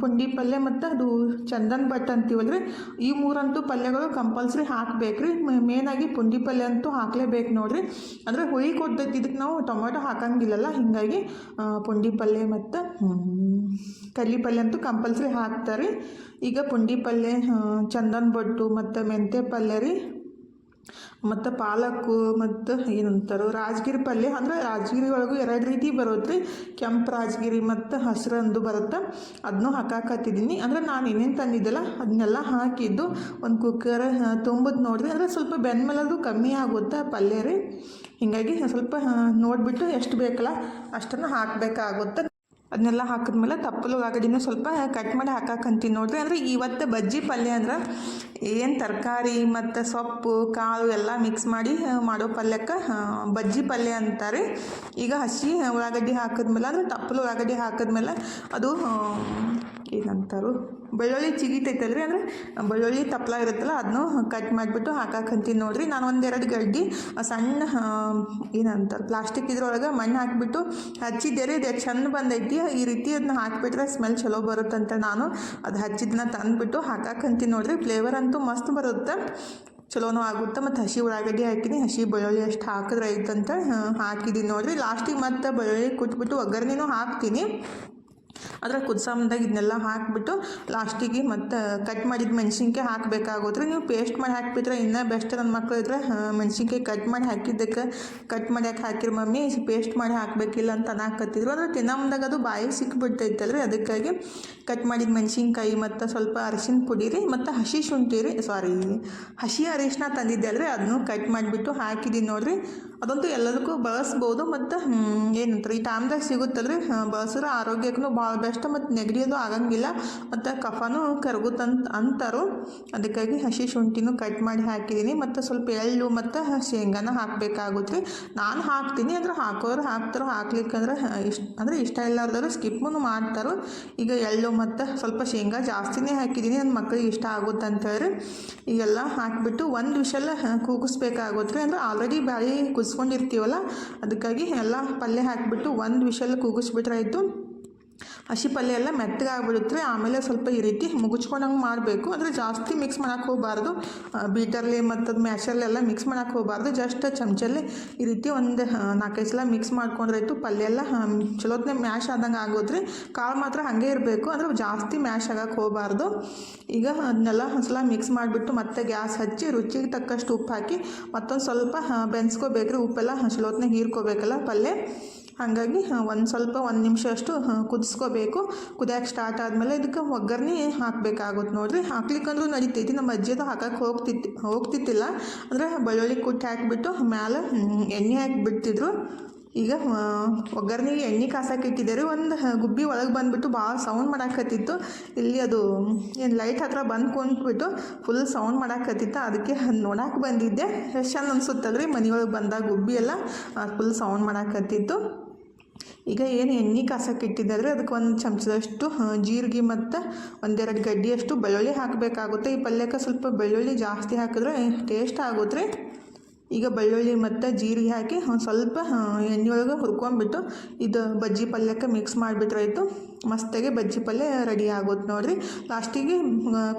ಪುಂಡಿ ಪಲ್ಯ ಮತ್ತು ಅದು ಚಂದನ್ ಭಟ್ ರೀ ಈ ಮೂರಂತೂ ಪಲ್ಯಗಳು ಕಂಪಲ್ಸರಿ ಹಾಕಬೇಕು ರೀ ಮೇಯ್ನಾಗಿ ಪುಂಡಿ ಪಲ್ಯ ಅಂತೂ ಹಾಕ್ಲೇಬೇಕು ನೋಡ್ರಿ. ಅಂದರೆ ಹುಳಿ ಕೊಡ್ತೈತಿ ಇದಕ್ಕೆ ನಾವು ಟೊಮೊಟೊ ಹಾಕಂಗಿಲ್ಲಲ್ಲ, ಹೀಗಾಗಿ ಪುಂಡಿ ಪಲ್ಯ ಮತ್ತು ಕಡ್ಲಿ ಪಲ್ಯ ಅಂತೂ ಕಂಪಲ್ಸರಿ ಹಾಕ್ತಾರೆ ಈಗ ಪುಂಡಿ ಪಲ್ಯ ಚಂದನ್ ಬೊಟ್ಟು ಮತ್ತು ಮೆಂತ್ಯ ಪಲ್ಯ ರೀ. ಮತ್ತು ಪಾಲಕ್ಕು ಮತ್ತು ಏನಂತಾರೆ ರಾಜಗಿರಿ ಪಲ್ಯ. ಅಂದ್ರೆ ರಾಜಗಿರಿ ಒಳಗೂ ಎರಡು ರೀತಿ ಬರುತ್ತೆ ಕೆಂಪು ರಾಜಗಿರಿ ಮತ್ತು ಹಸಿರಂದು ಬರುತ್ತೆ. ಅದನ್ನೂ ಹಾಕಾಕತ್ತಿದ್ದೀನಿ ಅಂದರೆ ನಾನು ಏನೇನು ತಂದಿದ್ದೆಲ್ಲ ಅದನ್ನೆಲ್ಲ ಹಾಕಿದ್ದು ಒಂದು ಕುಕ್ಕರ್ ತುಂಬೋದು ನೋಡಿರಿ. ಅಂದರೆ ಸ್ವಲ್ಪ ಬೆನ್ಮೇಲೆ ಅದು ಕಮ್ಮಿ ಆಗುತ್ತೆ ಪಲ್ಯ ರೀ. ಹೀಗಾಗಿ ಸ್ವಲ್ಪ ನೋಡಿಬಿಟ್ಟು ಎಷ್ಟು ಬೇಕಲ್ಲ ಅಷ್ಟನ್ನು ಹಾಕಬೇಕಾಗುತ್ತೆ. ಅದನ್ನೆಲ್ಲ ಹಾಕಿದ್ಮೇಲೆ ತಪ್ಪಲು ಉಳ್ಳಾಗಡ್ಡಿನ ಸ್ವಲ್ಪ ಕಟ್ ಮಾಡಿ ಹಾಕಾಕಂತೀನಿ ನೋಡ್ರಿ ಅಂದರೆ ಇವತ್ತು ಬಜ್ಜಿ ಪಲ್ಯ ಅಂದ್ರೆ ಏನು ತರಕಾರಿ ಮತ್ತು ಸೊಪ್ಪು, ಕಾಳು ಎಲ್ಲ ಮಿಕ್ಸ್ ಮಾಡಿ ಮಾಡೋ ಪಲ್ಯಕ್ಕೆ ಬಜ್ಜಿ ಪಲ್ಯ ಅಂತಾರೆ. ಈಗ ಹಸಿ ಉಳ್ಳಾಗಡ್ಡಿ ಹಾಕಿದ್ಮೇಲೆ, ಅಂದರೆ ತಪ್ಪಲು ಉಳ್ಳಾಗಡ್ಡಿ ಹಾಕಿದ್ಮೇಲೆ ಅದು ಏನಂತಾರು ಬೆಳ್ಳುಳ್ಳಿ ಚಿಗಿತೈತಲ್ರಿ ಅಂದರೆ ಬೆಳ್ಳುಳ್ಳಿ ತಪ್ಪಲ ಇರುತ್ತಲ್ಲ ಅದನ್ನು ಕಟ್ ಮಾಡಿಬಿಟ್ಟು ಹಾಕಾಕಂತೀನಿ ನೋಡಿರಿ. ನಾನು ಒಂದೆರಡು ಗಡ್ಡಿ ಸಣ್ಣ ಏನಂತಾರೆ ಪ್ಲಾಸ್ಟಿಕ್ ಇದ್ರೊಳಗೆ ಮಣ್ಣು ಹಾಕಿಬಿಟ್ಟು ಹಚ್ಚಿದ್ದೆ ರೀ ಅದು ಚಂದ ಬಂದೈತಿ? ಈ ರೀತಿ ಅದನ್ನ ಹಾಕಿಬಿಟ್ರೆ ಸ್ಮೆಲ್ ಚಲೋ ಬರುತ್ತಂತ ನಾನು ಅದು ಹಚ್ಚಿದ್ದನ್ನ ತಂದುಬಿಟ್ಟು ಹಾಕಾಕಂತೀನಿ ನೋಡಿರಿ. ಫ್ಲೇವರ್ ಅಂತೂ ಮಸ್ತ್ ಬರುತ್ತೆ. ಚಲೋನೂ ಆಗುತ್ತೆ. ಮತ್ತು ಹಸಿ ಉಳ್ಳಾಗಡ್ಡಿ ಹಾಕಿನಿ. ಹಸಿ ಬೆಳ್ಳುಳ್ಳಿ ಅಷ್ಟು ಹಾಕಿದ್ರೆ ಆ, ಹಾಕಿದ್ದೀನಿ ನೋಡಿರಿ. ಲಾಸ್ಟಿಗೆ ಮತ್ತು ಬೆಳ್ಳುಳ್ಳಿ ಕುಟ್ಬಿಟ್ಟು ಒಗ್ಗರಣೆನೂ ಹಾಕ್ತೀನಿ. ಅದ್ರ ಕುದ್ಸಮ್ದಾಗ ಇದನ್ನೆಲ್ಲ ಹಾಕಿಬಿಟ್ಟು ಲಾಸ್ಟಿಗೆ ಮತ್ತು ಕಟ್ ಮಾಡಿದ ಮೆಣಸಿನ್ಕಾಯಿ ಹಾಕಬೇಕಾಗೋದ್ರೆ ನೀವು ಪೇಸ್ಟ್ ಮಾಡಿ ಹಾಕಿಬಿಟ್ರೆ ಇನ್ನೂ ಬೆಸ್ಟ್ ನನ್ನ ಮಕ್ಕಳು ಇದ್ರೆ ಮೆಣಸಿನ್ಕಾಯಿ ಕಟ್ ಮಾಡಿ ಹಾಕಿದ್ದಕ್ಕೆ ಕಟ್ ಮಾಡಿ ಹಾಕಿರ ಮಮ್ಮಿ? ಪೇಸ್ಟ್ ಮಾಡಿ ಹಾಕಬೇಕಿಲ್ಲ ಅಂತ ಅನ್ನಾಕತ್ತಿದ್ರು ಅಂದರೆ ತಿನ್ನಮ್ದಾಗ ಅದು ಬಾಯಿಗೆ ರೀ ಅದಕ್ಕಾಗಿ ಕಟ್ ಮಾಡಿದ ಮೆಣಸಿನ್ಕಾಯಿ ಮತ್ತು ಸ್ವಲ್ಪ ಅರಿಶಿನ ಪುಡಿ ರೀ ಮತ್ತು ಹಸಿ ಶುಂಠಿ ರೀ ಸಾರಿ ಹಸಿ ಅರಿಶಿನ ತಂದಿದ್ದೆ ಅಲ್ರಿ ಅದನ್ನು ಕಟ್ ಮಾಡಿಬಿಟ್ಟು ಹಾಕಿದ್ದೀನಿ ನೋಡಿರಿ. ಅದಂತೂ ಎಲ್ಲದಕ್ಕೂ ಬಳಸ್ಬೋದು. ಮತ್ತು ಏನಂತಾರೆ, ಈ ಟೈಮ್ದಾಗ ಸಿಗುತ್ತಲ್ರಿ. ಬಳಸಿದ್ರೆ ಆರೋಗ್ಯಕ್ಕೂ ಭಾಳ ಬೆಸ್ಟ್ ಮತ್ತು ನೆಗಡಿಯೋದು ಆಗಂಗಿಲ್ಲ, ಮತ್ತು ಕಫನೂ ಕರಗುತ್ತಂತ ಅಂತಾರು. ಅದಕ್ಕಾಗಿ ಹಸಿ ಶುಂಠಿನೂ ಕಟ್ ಮಾಡಿ ಹಾಕಿದ್ದೀನಿ. ಮತ್ತು ಸ್ವಲ್ಪ ಎಳ್ಳು ಮತ್ತು ಶೇಂಗಾನ ಹಾಕಬೇಕಾಗುತ್ತೆ ನಾನು ಹಾಕ್ತೀನಿ ಅಂದ್ರೆ ಹಾಕೋರು ಹಾಕ್ತಾರೋ ಹಾಕ್ಲಿಕ್ಕಂದ್ರೆ ಇಷ್ಟ ಅಂದರೆ ಇಷ್ಟ ಇಲ್ಲಾರ್ದವರು ಸ್ಕಿಪ್ ಮಾಡ್ತಾರೋ. ಈಗ ಎಳ್ಳು ಮತ್ತು ಸ್ವಲ್ಪ ಶೇಂಗಾ ಜಾಸ್ತಿನೇ ಹಾಕಿದ್ದೀನಿ ನನ್ನ ಮಕ್ಕಳಿಗೆ ಇಷ್ಟ ಆಗುತ್ತೆ ಅಂತ ಹೇಳಿ ಈಗೆಲ್ಲ ಹಾಕಿಬಿಟ್ಟು ಒಂದು ವಿಷಲ್ಲ ಕೂಗಿಸ್ಬೇಕಾಗುತ್ತೆ ಅಂದರೆ ಆಲ್ರೆಡಿ ಬ್ಯಾಳಿ ಕುದಿಸ್ಕೊಂಡಿರ್ತೀವಲ್ಲ ಅದಕ್ಕಾಗಿ ಎಲ್ಲ ಪಲ್ಯ ಹಾಕಿಬಿಟ್ಟು ಒಂದು ವಿಷಲ್ ಕೂಗಿಸ್ಬಿಟ್ರೆ ಆಯಿತು. ಹಸಿ ಪಲ್ಯ ಎಲ್ಲ ಮೆತ್ತಗೆ ಆಗಿಬಿಡುತ್ತೆ. ಆಮೇಲೆ ಸ್ವಲ್ಪ ಈ ರೀತಿ ಮುಗಿಸ್ಕೊಂಡಂಗೆ ಮಾಡಬೇಕು. ಅಂದರೆ ಜಾಸ್ತಿ ಮಿಕ್ಸ್ ಮಾಡೋಕೆ ಹೋಗಬಾರ್ದು. ಬೀಟರ್ಲಿ ಮತ್ತು ಅದು ಮ್ಯಾಶರ್ಲೆಲ್ಲ ಮಿಕ್ಸ್ ಮಾಡೋಕೆ ಹೋಗಬಾರ್ದು. ಜಸ್ಟ್ ಚಮಚಲ್ಲಿ ಈ ರೀತಿ ಒಂದು ನಾಲ್ಕೈದು ಸಲ ಮಿಕ್ಸ್ ಮಾಡ್ಕೊಂಡ್ರಾಯ್ತು ಪಲ್ಯ ಎಲ್ಲ ಚಲೋತ್ನೆ ಮ್ಯಾಶ್ ಆದಂಗೆ ಆಗೋದ್ರಿ. ಕಾಳು ಮಾತ್ರ ಹಾಗೆ ಇರಬೇಕು. ಅಂದರೆ ಜಾಸ್ತಿ ಮ್ಯಾಶ್ ಆಗಕ್ಕೆ ಹೋಗಬಾರ್ದು. ಈಗ ಅದನ್ನೆಲ್ಲ ಒಂದ್ಸಲ ಮಿಕ್ಸ್ ಮಾಡಿಬಿಟ್ಟು ಮತ್ತೆ ಗ್ಯಾಸ್ ಹಚ್ಚಿ ರುಚಿಗೆ ತಕ್ಕಷ್ಟು ಉಪ್ಪು ಹಾಕಿ ಮತ್ತೊಂದು ಸ್ವಲ್ಪ ಬೆನ್ಸ್ಕೋಬೇಕ್ರಿ. ಉಪ್ಪೆಲ್ಲ ಚಲೋತ್ನಾಗ ಹೀರ್ಕೋಬೇಕಲ್ಲ ಪಲ್ಯ. ಹಾಗಾಗಿ ಒಂದು ಸ್ವಲ್ಪ ಒಂದು ನಿಮಿಷ ಅಷ್ಟು ಕುದಿಸ್ಕೋಬೇಕು. ಕುದಿಯೋಕೆ ಸ್ಟಾರ್ಟ್ ಆದಮೇಲೆ ಇದಕ್ಕೆ ಒಗ್ಗರಣೆ ಹಾಕಬೇಕಾಗುತ್ತೆ ನೋಡಿರಿ. ಹಾಕ್ಲಿಕ್ಕಂದ್ರೂ ನಡೀತೈತಿ. ನಮ್ಮ ಅಜ್ಜಿದು ಹಾಕಕ್ಕೆ ಹೋಗ್ತಿತ್ತು ಹೋಗ್ತಿತ್ತಿಲ್ಲ. ಅಂದರೆ ಬೆಳ್ಳುಳ್ಳಿ ಕುಟ್ಟಿ ಹಾಕಿಬಿಟ್ಟು ಮ್ಯಾಲೆ ಎಣ್ಣೆ ಹಾಕಿ ಬಿಡ್ತಿದ್ರು ಈಗ ಒಗ್ಗರಣೆಗೆ ಎಣ್ಣೆ ಕಾಸಕ್ಕೆ ಇಟ್ಟಿದ್ದಾರೆ ಒಂದು ಗುಬ್ಬಿ ಒಳಗೆ ಬಂದುಬಿಟ್ಟು ಭಾಳ ಸೌಂಡ್ ಮಾಡಾಕತ್ತಿತ್ತು. ಇಲ್ಲಿ ಅದು, ಏನು ಲೈಟ್ ಹತ್ರ ಬಂದು ಕುಂತ್ಬಿಟ್ಟು ಫುಲ್ ಸೌಂಡ್ ಮಾಡಾಕತ್ತಿತ್ತು. ಅದಕ್ಕೆ ನೋಡಕ್ಕೆ ಬಂದಿದ್ದೆ. ಎಷ್ಟು ಚಂದ ಅನ್ಸುತ್ತಲ್ರಿ ಮನೆಯೊಳಗೆ ಬಂದಾಗ ಗುಬ್ಬಿ ಎಲ್ಲ ಫುಲ್ ಸೌಂಡ್ ಮಾಡಾಕತ್ತಿತ್ತು. ಈಗ ಏನು ಎಣ್ಣೆ ಕಾಸಕ್ಕೆ ಇಟ್ಟಿದ್ದಾರೆ ಅದಕ್ಕೆ ಒಂದು ಚಮಚದಷ್ಟು ಜೀರಿಗೆ ಮತ್ತು ಒಂದೆರಡು ಗಡ್ಡಿಯಷ್ಟು ಬೆಳ್ಳುಳ್ಳಿ ಹಾಕಬೇಕಾಗುತ್ತೆ. ಈ ಪಲ್ಯಕ್ಕೆ ಸ್ವಲ್ಪ ಬೆಳ್ಳುಳ್ಳಿ ಜಾಸ್ತಿ ಹಾಕಿದ್ರೆ ಟೇಸ್ಟ್ ಆಗುತ್ತೆ. ಈಗ ಬೆಳ್ಳುಳ್ಳಿ ಮತ್ತು ಜೀರಿಗೆ ಹಾಕಿ ಒಂದು ಸ್ವಲ್ಪ ಎಣ್ಣೆ ಒಳಗೆ ಹುರ್ಕೊಂಡ್ಬಿಟ್ಟು ಇದು ಬಜ್ಜಿ ಪಲ್ಯಕ್ಕೆ ಮಿಕ್ಸ್ ಮಾಡಿಬಿಟ್ರಾಯ್ತು ಮಸ್ತಾಗಿ ಬಜ್ಜಿ ಪಲ್ಯ ರೆಡಿ ಆಗುತ್ತೆ ನೋಡಿರಿ. ಲಾಸ್ಟಿಗೆ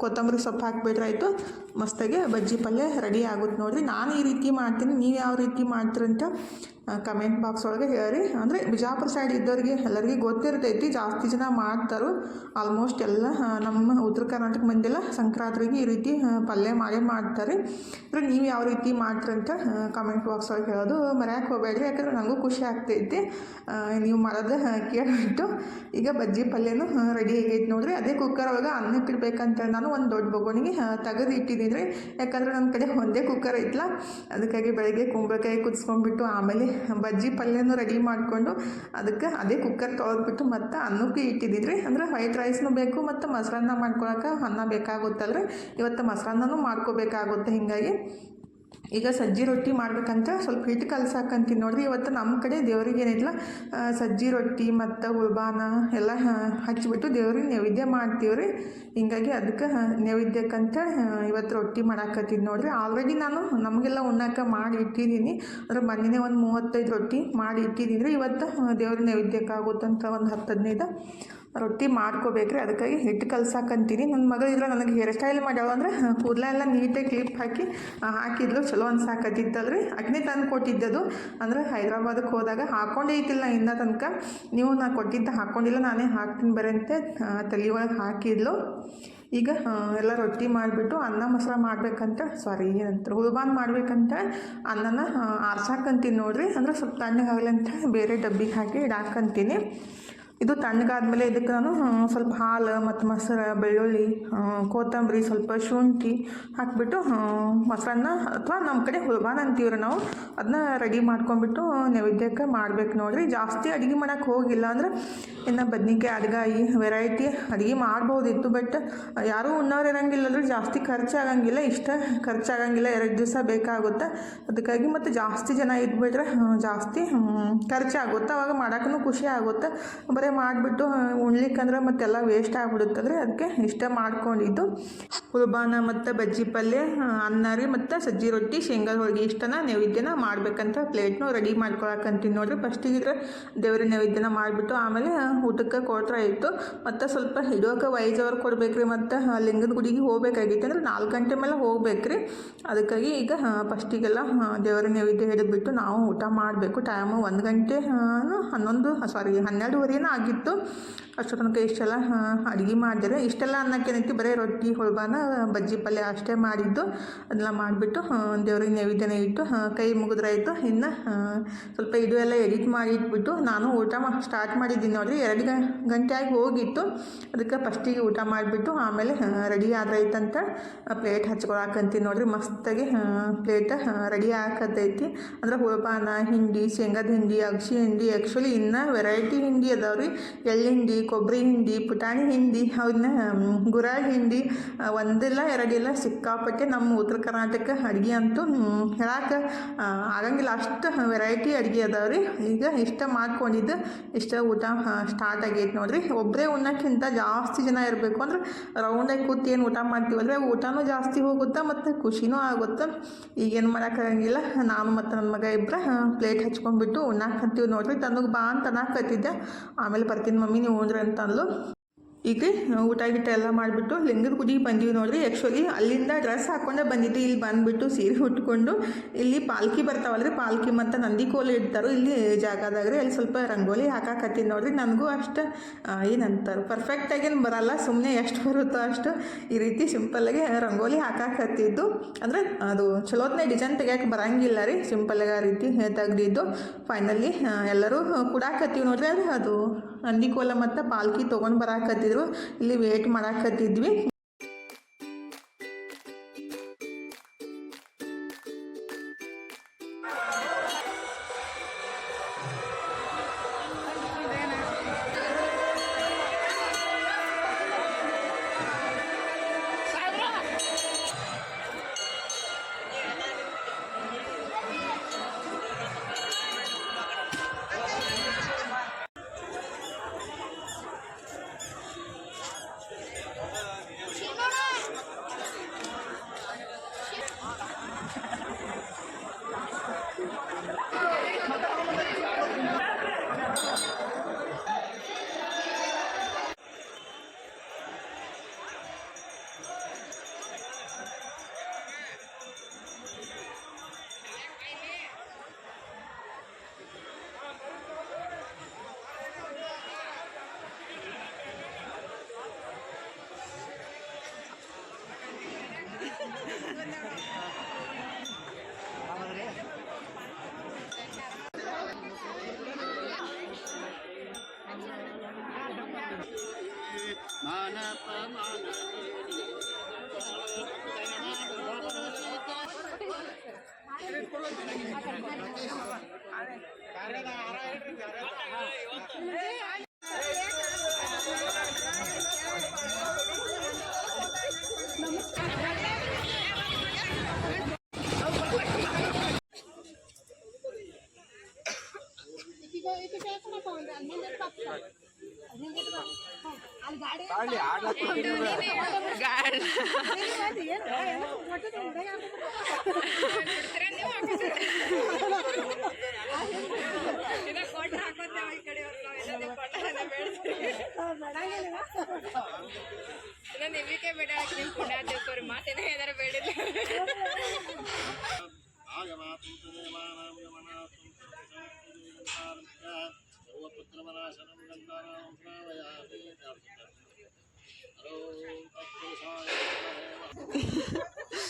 ಕೊತ್ತಂಬರಿ ಸೊಪ್ಪು ಹಾಕಿಬಿಟ್ರಾಯ್ತು ಮಸ್ತಾಗಿ ಬಜ್ಜಿ ಪಲ್ಯ ರೆಡಿ ಆಗುತ್ತೆ ನೋಡಿರಿ. ನಾನು ಈ ರೀತಿ ಮಾಡ್ತೀನಿ. ನೀವು ಯಾವ ರೀತಿ ಮಾಡ್ತೀರಂತ ಕಮೆಂಟ್ ಬಾಕ್ಸ್ ಒಳಗೆ ಹೇಳಿರಿ ಅಂದರೆ ಬಿಜಾಪುರ ಸೈಡ್ ಇದ್ದವ್ರಿಗೆ ಎಲ್ಲರಿಗೆ ಗೊತ್ತಿರ್ತೈತಿ, ಜಾಸ್ತಿ ಜನ ಮಾಡ್ತಾರೆ. ಆಲ್ಮೋಸ್ಟ್ ಎಲ್ಲ ನಮ್ಮ ಉತ್ತರ ಕರ್ನಾಟಕ ಮಂದಿಲ್ಲ. ಸಂಕ್ರಾಂತಿಗೆ ಈ ರೀತಿ ಪಲ್ಯ ಮಾಡೇ ಮಾಡ್ತಾರೆ. ಅಂದರೆ ನೀವು ಯಾವ ರೀತಿ ಮಾಡ್ತೀರಂತ ಕಮೆಂಟ್ ಬಾಕ್ಸ್ ಒಳಗೆ ಹೇಳೋದು ಮರ್ಯಾಕೆ ಹೋಗಬೇಡ್ರಿ. ಯಾಕಂದ್ರೆ ನನಗೂ ಖುಷಿ ಆಗ್ತೈತಿ. ನೀವು ಮಾಡೋದು ಕೇಳಿಬಿಟ್ಟು ಈಗ ಬಜ್ಜಿ ಪಲ್ಯನೂ ರೆಡಿ ಆಗೈತೆ ನೋಡ್ರಿ. ಅದೇ ಕುಕ್ಕರ್ ಒಳಗೆ ಅನ್ನಕ್ಕೆ ಇಡ್ಬೇಕಂತೇಳಿ ನಾನು ಒಂದು ದೊಡ್ಡ ಬೊಗೋಣಿಗೆ ತೆಗೆದು ಇಟ್ಟಿದ್ದೀನಿ ರೀ. ಯಾಕಂದ್ರೆ ನನ್ನ ಕಡೆ ಒಂದೇ ಕುಕ್ಕರ್ ಐತಲ್ಲ ಅದಕ್ಕಾಗಿ ಬೆಳಗ್ಗೆ ಕುಂಬಳಕಾಯಿ ಕುದಿಸ್ಕೊಂಡ್ಬಿಟ್ಟು ಆಮೇಲೆ ಬಜ್ಜಿ ಪಲ್ಯನೂ ರೆಡಿ ಮಾಡಿಕೊಂಡು ಅದಕ್ಕೆ ಅದೇ ಕುಕ್ಕರ್ ತೊಳೆದ್ಬಿಟ್ಟು ಮತ್ತು ಅನ್ನಕ್ಕೆ ಇಟ್ಟಿದ್ದಿದ್ರಿ. ಅಂದ್ರೆ ವೈಟ್ ರೈಸ್ನೂ ಬೇಕು ಮತ್ತು ಮೊಸರನ್ನ ಮಾಡ್ಕೊಳಕ್ಕೆ ಅನ್ನ ಬೇಕಾಗುತ್ತಲ್ರಿ. ಇವತ್ತು ಮೊಸರನ್ನನೂ ಮಾಡ್ಕೋಬೇಕಾಗುತ್ತೆ ಹೀಗಾಗಿ. ಈಗ ಸಜ್ಜಿ ರೊಟ್ಟಿ ಮಾಡ್ಬೇಕಂತ ಸ್ವಲ್ಪ ಹಿಟ್ಟು ಕಲ್ಸಾಕಂತೀನಿ. ನೋಡ್ರಿ, ಇವತ್ತು ನಮ್ಮ ಕಡೆ ದೇವ್ರಿಗೆ ಏನಿಲ್ಲ ಸಜ್ಜಿ ರೊಟ್ಟಿ ಮತ್ತು ಉಳ್ಬಾನ ಎಲ್ಲ ಹಚ್ಚಿಬಿಟ್ಟು ದೇವ್ರಿಗೆ ನೈವೇದ್ಯ ಮಾಡ್ತೀವಿ ರೀ ಹಿಂಗಾಗಿ ಅದಕ್ಕೆ ನೈವೇದ್ಯಕ್ಕಂತ ಇವತ್ತು ರೊಟ್ಟಿ ಮಾಡಾಕತ್ತೀನಿ ನೋಡಿರಿ. ಆಲ್ರೆಡಿ ನಾನು ನಮಗೆಲ್ಲ ಉಣ್ಣಾಕ ಮಾಡಿ ಇಟ್ಟಿದ್ದೀನಿ. ಅಂದ್ರೆ ಮೊನ್ನೆ ಒಂದು ಮೂವತ್ತೈದು ರೊಟ್ಟಿ ಮಾಡಿ ಇಟ್ಟಿದ್ದೀನಿ. ರೀ ಇವತ್ತು ದೇವ್ರಿಗೆ ದೇವ್ರ ನೈವೇದ್ಯಕ್ಕೆ ಆಗುತ್ತಂತ ಒಂದು ಹತ್ತು ಹದಿನೈದು ರೊಟ್ಟಿ ಮಾಡ್ಕೋಬೇಕ್ರಿ. ಅದಕ್ಕಾಗಿ ಹಿಟ್ಟು ಕಲ್ಸಾಕಂತೀನಿ. ನನ್ನ ಮಗಳು ಇದ್ರೆ ನನಗೆ ಹೇರ್ ಸ್ಟೈಲ್ ಮಾಡ್ಯಾವ ಅಂದರೆ ಕೂದಲ ಎಲ್ಲ ನೀಟಾಗಿ ಕ್ಲಿಪ್ ಹಾಕಿ ಹಾಕಿದ್ಲು. ಚಲೋ ಅನ್ಸಾಕತ್ತಿತ್ತಲ್ರಿ. ಅಗ್ನಿ ತಂದು ಕೊಟ್ಟಿದ್ದದು. ಅಂದ್ರೆ ಹೈದ್ರಾಬಾದಕ್ಕೆ ಹೋದಾಗ ಹಾಕೊಂಡೇ ಐತಿಲ್ಲ ಇನ್ನ ತನಕ. ನೀವು ನಾನು ಕೊಟ್ಟಿದ್ದ ಹಾಕ್ಕೊಂಡಿಲ್ಲ ನಾನೇ ಹಾಕ್ತೀನಿ ಬರಂತೆ ತಲೆ ಒಳಗೆ ಹಾಕಿದ್ಲು. ಈಗ ಎಲ್ಲ ರೊಟ್ಟಿ ಮಾಡಿಬಿಟ್ಟು ಅನ್ನ ಮೊಸರ ಮಾಡ್ಬೇಕಂತ ಸಾರಿ ಏನಂತಾರೆ ಹುಳ್ಬಾನ್ ಮಾಡ್ಬೇಕಂತ ಅನ್ನನ ಆರ್ಸಾಕಂತೀನಿ ನೋಡ್ರಿ. ಅಂದ್ರೆ ಸ್ವಲ್ಪ ತಣ್ಣಗಾಗಲಿ ಅಂತ ಬೇರೆ ಡಬ್ಬಿಗೆ ಹಾಕಿ ಇಡಾಕಂತೀನಿ. ಇದು ತಣ್ಣಗಾದ್ಮೇಲೆ ಇದಕ್ಕೆ ನಾನು ಸ್ವಲ್ಪ ಹಾಲು ಮತ್ತು ಮೊಸರು, ಬೆಳ್ಳುಳ್ಳಿ ಕೊತ್ತಂಬರಿ ಸ್ವಲ್ಪ ಶುಂಠಿ ಹಾಕಿಬಿಟ್ಟು ಮೊಸರನ್ನ ಅಥವಾ ನಮ್ಮ ಕಡೆ ಹುಲ್ಬಾನ್ ಅಂತೀವ್ರಿ ನಾವು. ಅದನ್ನ ರೆಡಿ ಮಾಡ್ಕೊಂಡ್ಬಿಟ್ಟು ನೈವೇದ್ಯಕ್ಕೆ ಮಾಡ್ಬೇಕು ನೋಡಿರಿ. ಜಾಸ್ತಿ ಅಡುಗೆ ಮಾಡೋಕೆ ಹೋಗಿಲ್ಲ ಅಂದ್ರೆ ಇನ್ನು ಬದ್ನಿಕಾಯಿ, ಅಡ್ಗಾಯಿ, ವೆರೈಟಿ ಅಡುಗೆ ಮಾಡ್ಬೋದಿತ್ತು. ಬಟ್ ಯಾರೂ ಉಣ್ಣೋರು ಇರಂಗಿಲ್ಲದ್ರೆ ಜಾಸ್ತಿ ಖರ್ಚಾಗಂಗಿಲ್ಲ. ಇಷ್ಟ ಖರ್ಚಾಗಂಗಿಲ್ಲ. ಎರಡು ದಿವಸ ಬೇಕಾಗುತ್ತೆ. ಅದಕ್ಕಾಗಿ ಮತ್ತು ಜಾಸ್ತಿ ಜನ ಇದ್ಬಿಟ್ರೆ ಜಾಸ್ತಿ ಖರ್ಚಾಗುತ್ತೆ. ಅವಾಗ ಮಾಡೋಕ್ಕೂ ಖುಷಿ ಆಗುತ್ತೆ. ಬರೀ ಮಾಡಿಬಿಟ್ಟು ಉಣ್ಲಿಕ್ಕಂದ್ರೆ ಮತ್ತೆಲ್ಲ ವೇಸ್ಟ್ ಆಗಿಬಿಡುತ್ತಂದ್ರೆ ಅದಕ್ಕೆ ಇಷ್ಟ ಮಾಡ್ಕೊಂಡಿದ್ದು. ಹುಲ್ಬಾನ ಮತ್ತು ಬಜ್ಜಿ ಪಲ್ಯ ಅನ್ನ ರೀ ಮತ್ತು ಸಜ್ಜಿ ರೊಟ್ಟಿ ಶೇಂಗಾ ಹೋಳಿಗೆ ಇಷ್ಟನ ನೈವೇದ್ಯನ ಮಾಡ್ಬೇಕಂತ ಪ್ಲೇಟ್ನು ರೆಡಿ ಮಾಡ್ಕೊಳಕಂತೀನಿ ನೋಡಿರಿ. ಫಸ್ಟಿಗಿದ್ರೆ ದೇವ್ರ ನೈವೇದ್ಯನ ಮಾಡಿಬಿಟ್ಟು ಆಮೇಲೆ ಊಟಕ್ಕೆ ಕೊಟ್ರೆ ಇತ್ತು ಮತ್ತು ಸ್ವಲ್ಪ ಹಿಡೋಕೆ ವೈಸ್ ಅವ್ರು ಕೊಡ್ಬೇಕ್ರಿ ಮತ್ತು ಲಿಂಗದ ಗುಡಿಗೆ ಹೋಗ್ಬೇಕಾಗಿತ್ತು ಅಂದ್ರೆ ನಾಲ್ಕು ಗಂಟೆ ಮೇಲೆ ಹೋಗ್ಬೇಕ್ರಿ. ಅದಕ್ಕಾಗಿ ಈಗ ಫಸ್ಟಿಗೆಲ್ಲ ದೇವರ ನೈವೇದ್ಯ ಹಿಡಿದ್ಬಿಟ್ಟು ನಾವು ಊಟ ಮಾಡಬೇಕು. ಟೈಮು ಒಂದು ಗಂಟೆ ಹನ್ನೊಂದು ಸಾರಿ ಹನ್ನೆರಡುವರೆನ ಆಗಿತ್ತು. ಅಷ್ಟು ತನಕ ಇಷ್ಟೆಲ್ಲ ಅಡುಗೆ ಮಾಡಿದ್ರೆ ಇಷ್ಟೆಲ್ಲ ಅನ್ನಕ್ಕೇನೈತಿ ಬರೀ ರೊಟ್ಟಿ ಹೊಳ್ಬಾನ ಬಜ್ಜಿ ಪಲ್ಯ ಅಷ್ಟೇ ಮಾಡಿದ್ದು. ಅದೆಲ್ಲ ಮಾಡಿಬಿಟ್ಟು ದೇವ್ರಿಗೆ ನೈವೇದ್ಯನ ಇಟ್ಟು ಕೈ ಮುಗಿದ್ರಾಯಿತು. ಇನ್ನು ಸ್ವಲ್ಪ ಇದು ಎಲ್ಲ ಎಡಿಟ್ ಮಾಡಿ ಇಟ್ಬಿಟ್ಟು ನಾನು ಊಟ ಸ್ಟಾರ್ಟ್ ಮಾಡಿದ್ದೀನಿ ನೋಡಿರಿ. ಎರಡು ಗಂಟೆ ಆಗಿ ಹೋಗಿತ್ತು. ಅದಕ್ಕೆ ಫಸ್ಟಿಗೆ ಊಟ ಮಾಡಿಬಿಟ್ಟು, ಆಮೇಲೆ ರೆಡಿ ಆದ್ರೈತಂತ ಪ್ಲೇಟ್ ಹಚ್ಕೊಳಕಂತೀನಿ ನೋಡ್ರಿ. ಮಸ್ತಾಗಿ ಪ್ಲೇಟ್ ರೆಡಿ ಹಾಕತೈತಿ ಅಂದ್ರೆ ಹುಳಪಾನ ಹಿಂಡಿ, ಶೇಂಗಾದ ಹಿಂಡಿ ಅಗ್ಸಿ ಹಿಂಡಿ ಆ್ಯಕ್ಚುಲಿ ಇನ್ನೂ ವೆರೈಟಿ ಹಿಂಡಿ ಅದಾವ್ರಿ. ಎಳ್ಳು ಹಿಂಡಿ ಕೊಬ್ಬರಿ ಹಿಂಡಿ ಪುಟಾಣಿ ಹಿಂಡಿ ಅವನ್ನ ಗುರಾಳ್ ಹಿಂಡಿ ಒಂದಿಲ್ಲ ಎರಡಿಲ್ಲ ಸಿಕ್ಕಾಪಟ್ಟೆ ನಮ್ಮ ಉತ್ತರ ಕರ್ನಾಟಕ ಅಡುಗೆ ಅಂತೂ ಹೇಳಕ್ಕೆ ಆಗಂಗಿಲ್ಲ. ಅಷ್ಟು ವೆರೈಟಿ ಅಡುಗೆ ಅದಾವ್ರಿ ಈಗ ಇಷ್ಟ ಮಾಡ್ಕೊಂಡಿದ್ದು ಇಷ್ಟ ಊಟ ಸ್ಟಾರ್ಟ್ ಆಗೈತೆ ನೋಡ್ರಿ. ಒಬ್ಬರೇ ಉಣ್ಣಕ್ಕಿಂತ ಜಾಸ್ತಿ ಜನ ಇರಬೇಕು ಅಂದ್ರೆ ರೌಂಡಾಗಿ ಕೂತು ಏನು ಊಟ ಮಾಡ್ತೀವಲ್ರಿ ಊಟನೂ ಜಾಸ್ತಿ ಹೋಗುತ್ತೆ ಮತ್ತು ಖುಷಿನೂ ಆಗುತ್ತೆ? ಈಗೇನು ಮಾಡೋಕ್ಕಾಗಂಗಿಲ್ಲ ನಾನು ಮತ್ತು ನನ್ನ ಮಗ ಇಬ್ಬರ ಪ್ಲೇಟ್ ಹಚ್ಕೊಂಡ್ಬಿಟ್ಟು ಉಣ್ಣಾಕತ್ತೀವಿ ನೋಡ್ರಿ. ತನಗೆ ಬಾ ಅಂತ ಅನ್ನಕತ್ತಿದ್ದೆ ಆಮೇಲೆ ಬರ್ತೀನಿ ಮಮ್ಮಿ, ನೀವು ಹೋದ್ರೆ ಅಂತ ಅಂದ್ಲು. ಈಗ ಊಟ ಗಿಟ ಎಲ್ಲ ಮಾಡಿಬಿಟ್ಟು ಲಿಂಗದ ಗುಡಿಗೆ ಬಂದೀವಿ ನೋಡ್ರಿ. ಆ್ಯಕ್ಚುಲಿ ಅಲ್ಲಿಂದ ಡ್ರೆಸ್ ಹಾಕ್ಕೊಂಡೆ ಬಂದಿದ್ದೆ. ಇಲ್ಲಿ ಬಂದುಬಿಟ್ಟು ಸೀರೆ ಉಟ್ಕೊಂಡು ಇಲ್ಲಿ ಪಾಲ್ಕಿ ಬರ್ತಾವಲ್ರಿ ಪಾಲ್ಕಿ ಮತ್ತು ನಂದಿ ಕೋಲು ಇಡ್ತಾರೋ ಇಲ್ಲಿ ಜಾಗದಾಗ್ರಿ ಅಲ್ಲಿ ಸ್ವಲ್ಪ ರಂಗೋಲಿ ಹಾಕಾಕತ್ತೀನಿ ನೋಡ್ರಿ. ನನಗೂ ಅಷ್ಟು ಏನಂತಾರೆ ಪರ್ಫೆಕ್ಟಾಗೇನು ಬರಲ್ಲ. ಸುಮ್ಮನೆ ಎಷ್ಟು ಬರುತ್ತೋ ಅಷ್ಟು ಈ ರೀತಿ ಸಿಂಪಲ್ಲಾಗಿ ರಂಗೋಲಿ ಹಾಕಾಕತ್ತಿದ್ದು. ಅಂದರೆ ಅದು ಚಲೋತ್ನೇ ಡಿಸೈನ್ ತೆಗಿಯೋಕೆ ಬರಂಗಿಲ್ಲ ರೀ. ಸಿಂಪಲ್ಲಾಗಿ ಆ ರೀತಿ ತೆಗ್ದಿದ್ದು. ಫೈನಲಿ ಎಲ್ಲರೂ ಕುಡಾಕತ್ತೀವಿ ನೋಡ್ರಿ. ಅದು ಅದು ನಂದಿ ಕೋಲ ಮತ್ತು ಪಾಲ್ಕಿ ತೊಗೊಂಡು ಬರಾಕತ್ತಿದ್ರು. ಇಲ್ಲಿ ವೇಟ್ ಮಾಡಾಕತ್ತಿದ್ವಿ. ನಿಮಗೆ ಬೇಡ ನಿಮ್ ಪುಣ್ಯಾದೇವ್ರು ಮಾತೇನೇ ಏನಾರ ಬೇಡಿಲ್ಲ ಆಗಮಾತು ದೇವಾನಾಂ ಯಮನಾತು ಸರ್ವಪುತ್ರಮನಾಶನಂ ಗಂಧಾನಾಂ ಶ್ರಾವಯಾಮಿ ಹರೋ ತತ್ಪುರುಷಾಯ ನಮಃ.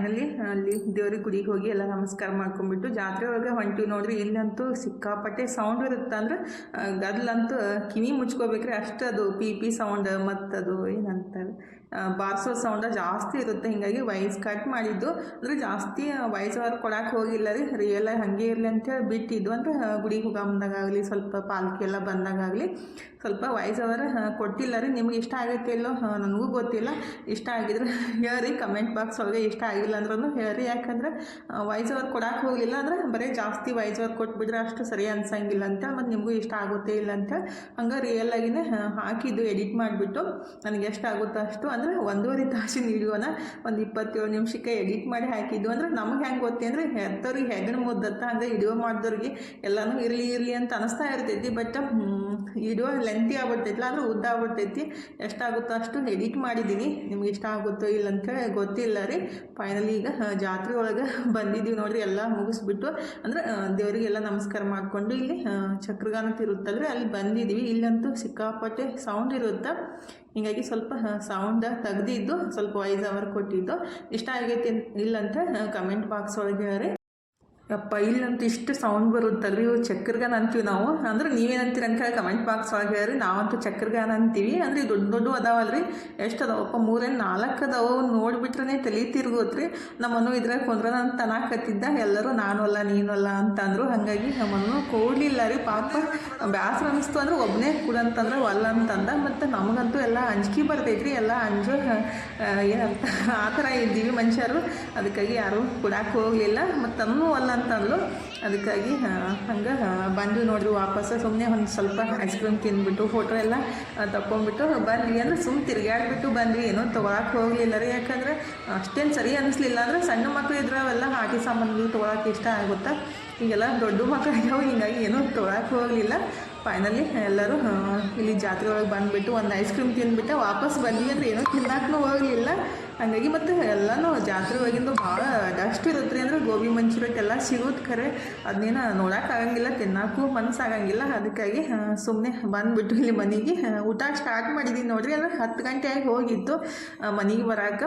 ಫೈನಲಿ ಅಲ್ಲಿ ದೇವ್ರಿಗೆ ಗುಡಿಗೆ ಹೋಗಿ ಎಲ್ಲ ನಮಸ್ಕಾರ ಮಾಡ್ಕೊಂಡ್ಬಿಟ್ಟು ಜಾತ್ರೆ ಒಳಗೆ ಹೊಂಟಿವಿ ನೋಡ್ರಿ. ಇಲ್ಲಂತೂ ಸಿಕ್ಕಾಪಟ್ಟೆ ಸೌಂಡ್ ಇರುತ್ತೆ ಅಂದ್ರೆ ಗದ್ಲಂತೂ ಕಿವಿ ಮುಚ್ಕೋಬೇಕ್ರಿ. ಅಷ್ಟು ಅದು ಪಿ ಪಿ ಸೌಂಡ್ ಮತ್ತದು ಏನಂತಾರೆ. ಬಾರಿಸೋ ಸೌಂಡ ಜಾಸ್ತಿ ಇರುತ್ತೆ. ಹೀಗಾಗಿ ವಾಯ್ಸ್ ಕಟ್ ಮಾಡಿದ್ದು. ಅಂದರೆ ಜಾಸ್ತಿ ವಾಯ್ಸ್ ಅವ್ರು ಕೊಡಕ್ಕೆ ಹೋಗಿಲ್ಲ ರೀ. ರಿಯಲ್ ಹಾಗೆ ಇರಲಿ ಅಂತೇಳಿ ಬಿಟ್ಟಿದ್ದು. ಅಂದರೆ ಗುಡಿ ಹೋಗೋ ಆಗಲಿ ಸ್ವಲ್ಪ ಪಾಲ್ಕಿ ಎಲ್ಲ ಬಂದಾಗಲಿ ಸ್ವಲ್ಪ ವಾಯ್ಸ್ ಓವರ್ ಕೊಟ್ಟಿಲ್ಲ ರೀ. ನಿಮ್ಗೆ ಇಷ್ಟ ಆಗೈತೆ ಇಲ್ಲೋ? ನನಗೂ ಗೊತ್ತಿಲ್ಲ. ಇಷ್ಟ ಆಗಿದ್ರೆ *laughs* ಹೇಳ್ರಿ. ಕಮೆಂಟ್ ಬಾಕ್ಸ್ ಒಳಗೆ ಇಷ್ಟ ಆಗಿಲ್ಲ ಅಂದ್ರೂ ಹೇಳ್ರಿ. ಯಾಕಂದ್ರೆ ವಾಯ್ಸ್ ಓವರ್ ಕೊಡಕ್ಕೆ ಹೋಗಿಲ್ಲ ಅಂದ್ರೆ ಬರೀ ಜಾಸ್ತಿ ವಾಯ್ಸ್ ಕೊಟ್ಬಿಟ್ರೆ ಅಷ್ಟು ಸರಿ ಅನ್ಸಂಗಿಲ್ಲ ಅಂತ ಮತ್ತು ನಿಮಗೂ ಇಷ್ಟ ಆಗುತ್ತೆ ಇಲ್ಲ ಅಂತ ಹಂಗೆ ರಿಯಲ್ ಆಗಿನೇ ಹಾಕಿದ್ದು ಎಡಿಟ್ ಮಾಡಿಬಿಟ್ಟು. ನನಗೆ ಎಷ್ಟಾಗುತ್ತೋ ಅಷ್ಟು ಅಂದರೆ ಒಂದೂವರೆ ತಾಸಿನ ವಿಡಿಯೋನ ಒಂದು ಇಪ್ಪತ್ತೇಳು ನಿಮಿಷಕ್ಕೆ ಎಡಿಟ್ ಮಾಡಿ ಹಾಕಿದ್ದು. ಅಂದ್ರೆ ನಮ್ಗೆ ಹೆಂಗೆ ಗೊತ್ತೇ ಅಂದರೆ ಹೆತ್ತವ್ರಿಗೆ ಹೆಗಣ ಮುದ್ದತ್ತ ಅಂದರೆ ವಿಡಿಯೋ ಮಾಡಿದವ್ರಿಗೆ ಎಲ್ಲನೂ ಇರಲಿ ಇರಲಿ ಅಂತ ಅನಿಸ್ತಾ ಇರ್ತೈತಿ. ಬಟ್ *laughs* ವಿಡಿಯೋ ಲೆಂತಿ ಆಗ್ಬಿಡ್ತೈತಿಲ್ಲ ಆದರೂ ಉದ್ದ ಆಗ್ಬಿಡ್ತೈತಿ. ಎಷ್ಟಾಗುತ್ತೋ ಅಷ್ಟು ಎಡಿಟ್ ಮಾಡಿದ್ದೀನಿ. ನಿಮ್ಗೆ ಇಷ್ಟ ಆಗುತ್ತೋ ಇಲ್ಲ ಅಂತೇಳಿ ಗೊತ್ತಿಲ್ಲ ರೀ. ಫೈನಲಿ ಈಗ ಜಾತ್ರೆ ಒಳಗೆ *laughs* ಬಂದಿದ್ದೀವಿ ನೋಡಿರಿ, ಎಲ್ಲ ಮುಗಿಸ್ಬಿಟ್ಟು. ಅಂದ್ರೆ ದೇವರಿಗೆಲ್ಲ ನಮಸ್ಕಾರ ಮಾಡಿಕೊಂಡು ಇಲ್ಲಿ ಚಕ್ರಗಾನ ತಿರುತ್ತಲ್ರಿ ಅಲ್ಲಿ ಬಂದಿದ್ದೀವಿ. ಇಲ್ಲಂತೂ ಸಿಕ್ಕಾಪಟ್ಟೆ ಸೌಂಡ್ ಇರುತ್ತೆ. ಹೀಗಾಗಿ ಸ್ವಲ್ಪ ಸೌಂಡ್ ತೆಗ್ದಿದ್ದು, ಸ್ವಲ್ಪ ವಾಯ್ಸ್ ಅವರ್ ಕೊಟ್ಟಿದ್ದು. ಇಷ್ಟ ಆಗೈತೆ ಇಲ್ಲಂತ ಕಮೆಂಟ್ ಬಾಕ್ಸ್ ಒಳಗೆ ಹೇಳ್ರಿ. ಯಪ್ಪ, ಇಲ್ಲಂತೂ ಇಷ್ಟು ಸೌಂಡ್ ಬರುತ್ತಲ್ರಿ ಇವು ಚಕ್ರಗಾನ ಅಂತೀವಿ ನಾವು. ಅಂದ್ರೆ ನೀವೇನಂತೀರ ಅಂತ ಹೇಳಿ ಕಮೆಂಟ್ ಬಾಕ್ಸ್ ಒಳಗೆ ಹೇಳ್ರಿ. ನಾವಂತೂ ಚಕ್ರಗಾನ ಅಂತೀವಿ. ಅಂದ್ರೆ ದೊಡ್ಡ ದೊಡ್ಡ ಅದಾವಲ್ರಿ. ಎಷ್ಟು ಅದಾವಪ್ಪ ಮೂರೇ ನಾಲ್ಕು ಅದಾವ ನೋಡ್ಬಿಟ್ರೆ ತಲೆ ತಿರ್ಗೋತ್ರಿ. ನಮ್ಮನ್ನು ಇದ್ರಾಗ ಕುಂದ್ರನ ನಾನು ತನಾಕತ್ತಿದ್ದ ಎಲ್ಲರೂ ನಾನು ಅಲ್ಲ, ನೀನು ಅಲ್ಲ ಅಂತಂದ್ರು. ಹಾಗಾಗಿ ನಮ್ಮನ್ನು ಕೊಡ್ಲಿಲ್ಲ ರೀ. ಪಾಪ ಬ್ಯಾಸರ ಅನಿಸ್ತು ಅಂದ್ರೆ ಒಬ್ಬನೇ ಕೊಡಂತಂದ್ರೆ ಒಲ್ಲ ಅಂತಂದ. ಮತ್ತು ನಮಗಂತೂ ಎಲ್ಲ ಅಂಜಿಕೆ ಬರ್ತೈತ್ರಿ. ಎಲ್ಲ ಅಂಜು ಏನಂತ, ಆ ಥರ ಇದ್ದೀವಿ ಮನುಷ್ಯರು. ಅದಕ್ಕಾಗಿ ಯಾರೂ ಕೊಡಕ್ಕೆ ಹೋಗಲಿಲ್ಲ. ಮತ್ತು ತನ್ನೂ ಅಲ್ಲ ಅಂತಂದ್ಲು. ಅದಕ್ಕಾಗಿ ಹಂಗೆ ಬಂದು ನೋಡಿದ್ರು ವಾಪಸ್. ಸುಮ್ಮನೆ ಒಂದು ಸ್ವಲ್ಪ ಐಸ್ ಕ್ರೀಮ್ ತಿಂದ್ಬಿಟ್ಟು ಫೋಟೋ ಎಲ್ಲ ತಗೊಂಡ್ಬಿಟ್ಟು ಬಂದ್ವಿ. ಅಂದ್ರೆ ಸುಮ್ಮನೆ ತಿರ್ಗಾಡ್ಬಿಟ್ಟು ಬಂದ್ವಿ. ಏನೋ ತೊಗೊಳಕ್ಕೆ ಹೋಗಲಿಲ್ಲ ರೀ. ಯಾಕಂದರೆ ಅಷ್ಟೇನು ಸರಿ ಅನಿಸ್ಲಿಲ್ಲ. ಅಂದ್ರೆ ಸಣ್ಣ ಮಕ್ಕಳು ಇದ್ರೆ ಅವೆಲ್ಲ ಆಟಿ ಸಾಮಾನುಗಳು ತೊಗೊಳಕ್ಕೆ ಇಷ್ಟ ಆಗುತ್ತಾ? ಈಗೆಲ್ಲ ದೊಡ್ಡ ಮಕ್ಕಳು ಇದ್ದಾವೆ ಹಿಂಗಾಗಿ ಏನೂ ತೊಗೊಳಕ್ಕೆ ಹೋಗಲಿಲ್ಲ. ಫೈನಲಿ ಎಲ್ಲರೂ ಇಲ್ಲಿ ಜಾತ್ರೆ ಒಳಗೆ ಬಂದುಬಿಟ್ಟು ಒಂದು ಐಸ್ ಕ್ರೀಮ್ ತಿಂದ್ಬಿಟ್ಟು ವಾಪಸ್ ಬಂದ್ವಿ. ಅಂದ್ರೆ ಏನೂ ತಿನ್ನಕ್ಕೂ ಹೋಗಲಿಲ್ಲ. ಹಾಗಾಗಿ ಮತ್ತು ಎಲ್ಲನೂ ಜಾತ್ರೆ ಹೋಗಿಂದು ಭಾಳ ಡಸ್ಟ್ ಇರುತ್ತೆ ರೀ ಅಂದ್ರೆ ಗೋಬಿ ಮಂಚೂರಿಯಕ್ಕೆಲ್ಲ ಸಿಗೋದು ಖರೆ ಅದನ್ನೇನು ನೋಡೋಕ್ಕಾಗಂಗಿಲ್ಲ ತಿನ್ನಕ್ಕೂ ಮನಸ್ಸಾಗಂಗಿಲ್ಲ ಅದಕ್ಕಾಗಿ ಸುಮ್ಮನೆ ಬಂದುಬಿಟ್ಟು ಇಲ್ಲಿ ಮನೆಗೆ ಊಟ ಸ್ಟಾರ್ಟ್ ಮಾಡಿದ್ದೀನಿ ನೋಡ್ರಿ. ಅಂದ್ರೆ ಹತ್ತು ಗಂಟೆ ಆಗಿ ಹೋಗಿತ್ತು ಮನೆಗೆ ಬರಾಕ.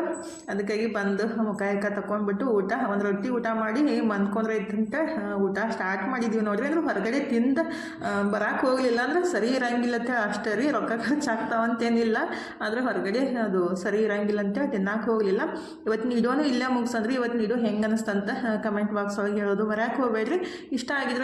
ಅದಕ್ಕಾಗಿ ಬಂದು ಮುಖಾಯಕ ಎಕ್ಕ ತಗೊಂಡ್ಬಿಟ್ಟು ಊಟ, ಒಂದು ರೊಟ್ಟಿ ಊಟ ಮಾಡಿ ಮನ್ಕೊಂಡ್ರೆ ಇದ್ದಂತೆ ಊಟ ಸ್ಟಾರ್ಟ್ ಮಾಡಿದ್ದೀವಿ ನೋಡ್ರಿ. ಅಂದ್ರೆ ಹೊರಗಡೆ ತಿಂದು ಬರಕ್ಕೆ ಹೋಗಲಿಲ್ಲ ಅಂದ್ರೆ ಸರಿ ಇರಂಗಿಲ್ಲ ಅಂತ ಅಷ್ಟೇ ರೀ. ರೊಕ್ಕ ಖರ್ಚಾಗ್ತಾವಂತೇನಿಲ್ಲ. ಆದರೆ ಹೊರಗಡೆ ಅದು ಸರಿ ಇರಂಗಿಲ್ಲ ಅಂತೇಳಿ ತಿನ್ನಕ್ಕೆ ಹೋಗಲಿಲ್ಲ. ಇವತ್ತಿನ ವಿಡಿಯೋನು ಇಲ್ಲೇ ಮುಗಿಸಂದ್ರಿ ಇವತ್ತಿನ ವಿಡಿಯೋ ಹೆಂಗೆ ಅನಿಸ್ತಂತ ಕಮೆಂಟ್ ಬಾಕ್ಸ್ ಒಳಗೆ ಹೇಳೋದು. ಮರ್ಯಾಕೆ ಹೋಗ್ಬೇಡ್ರಿ. ಇಷ್ಟ ಆಗಿದ್ರೆ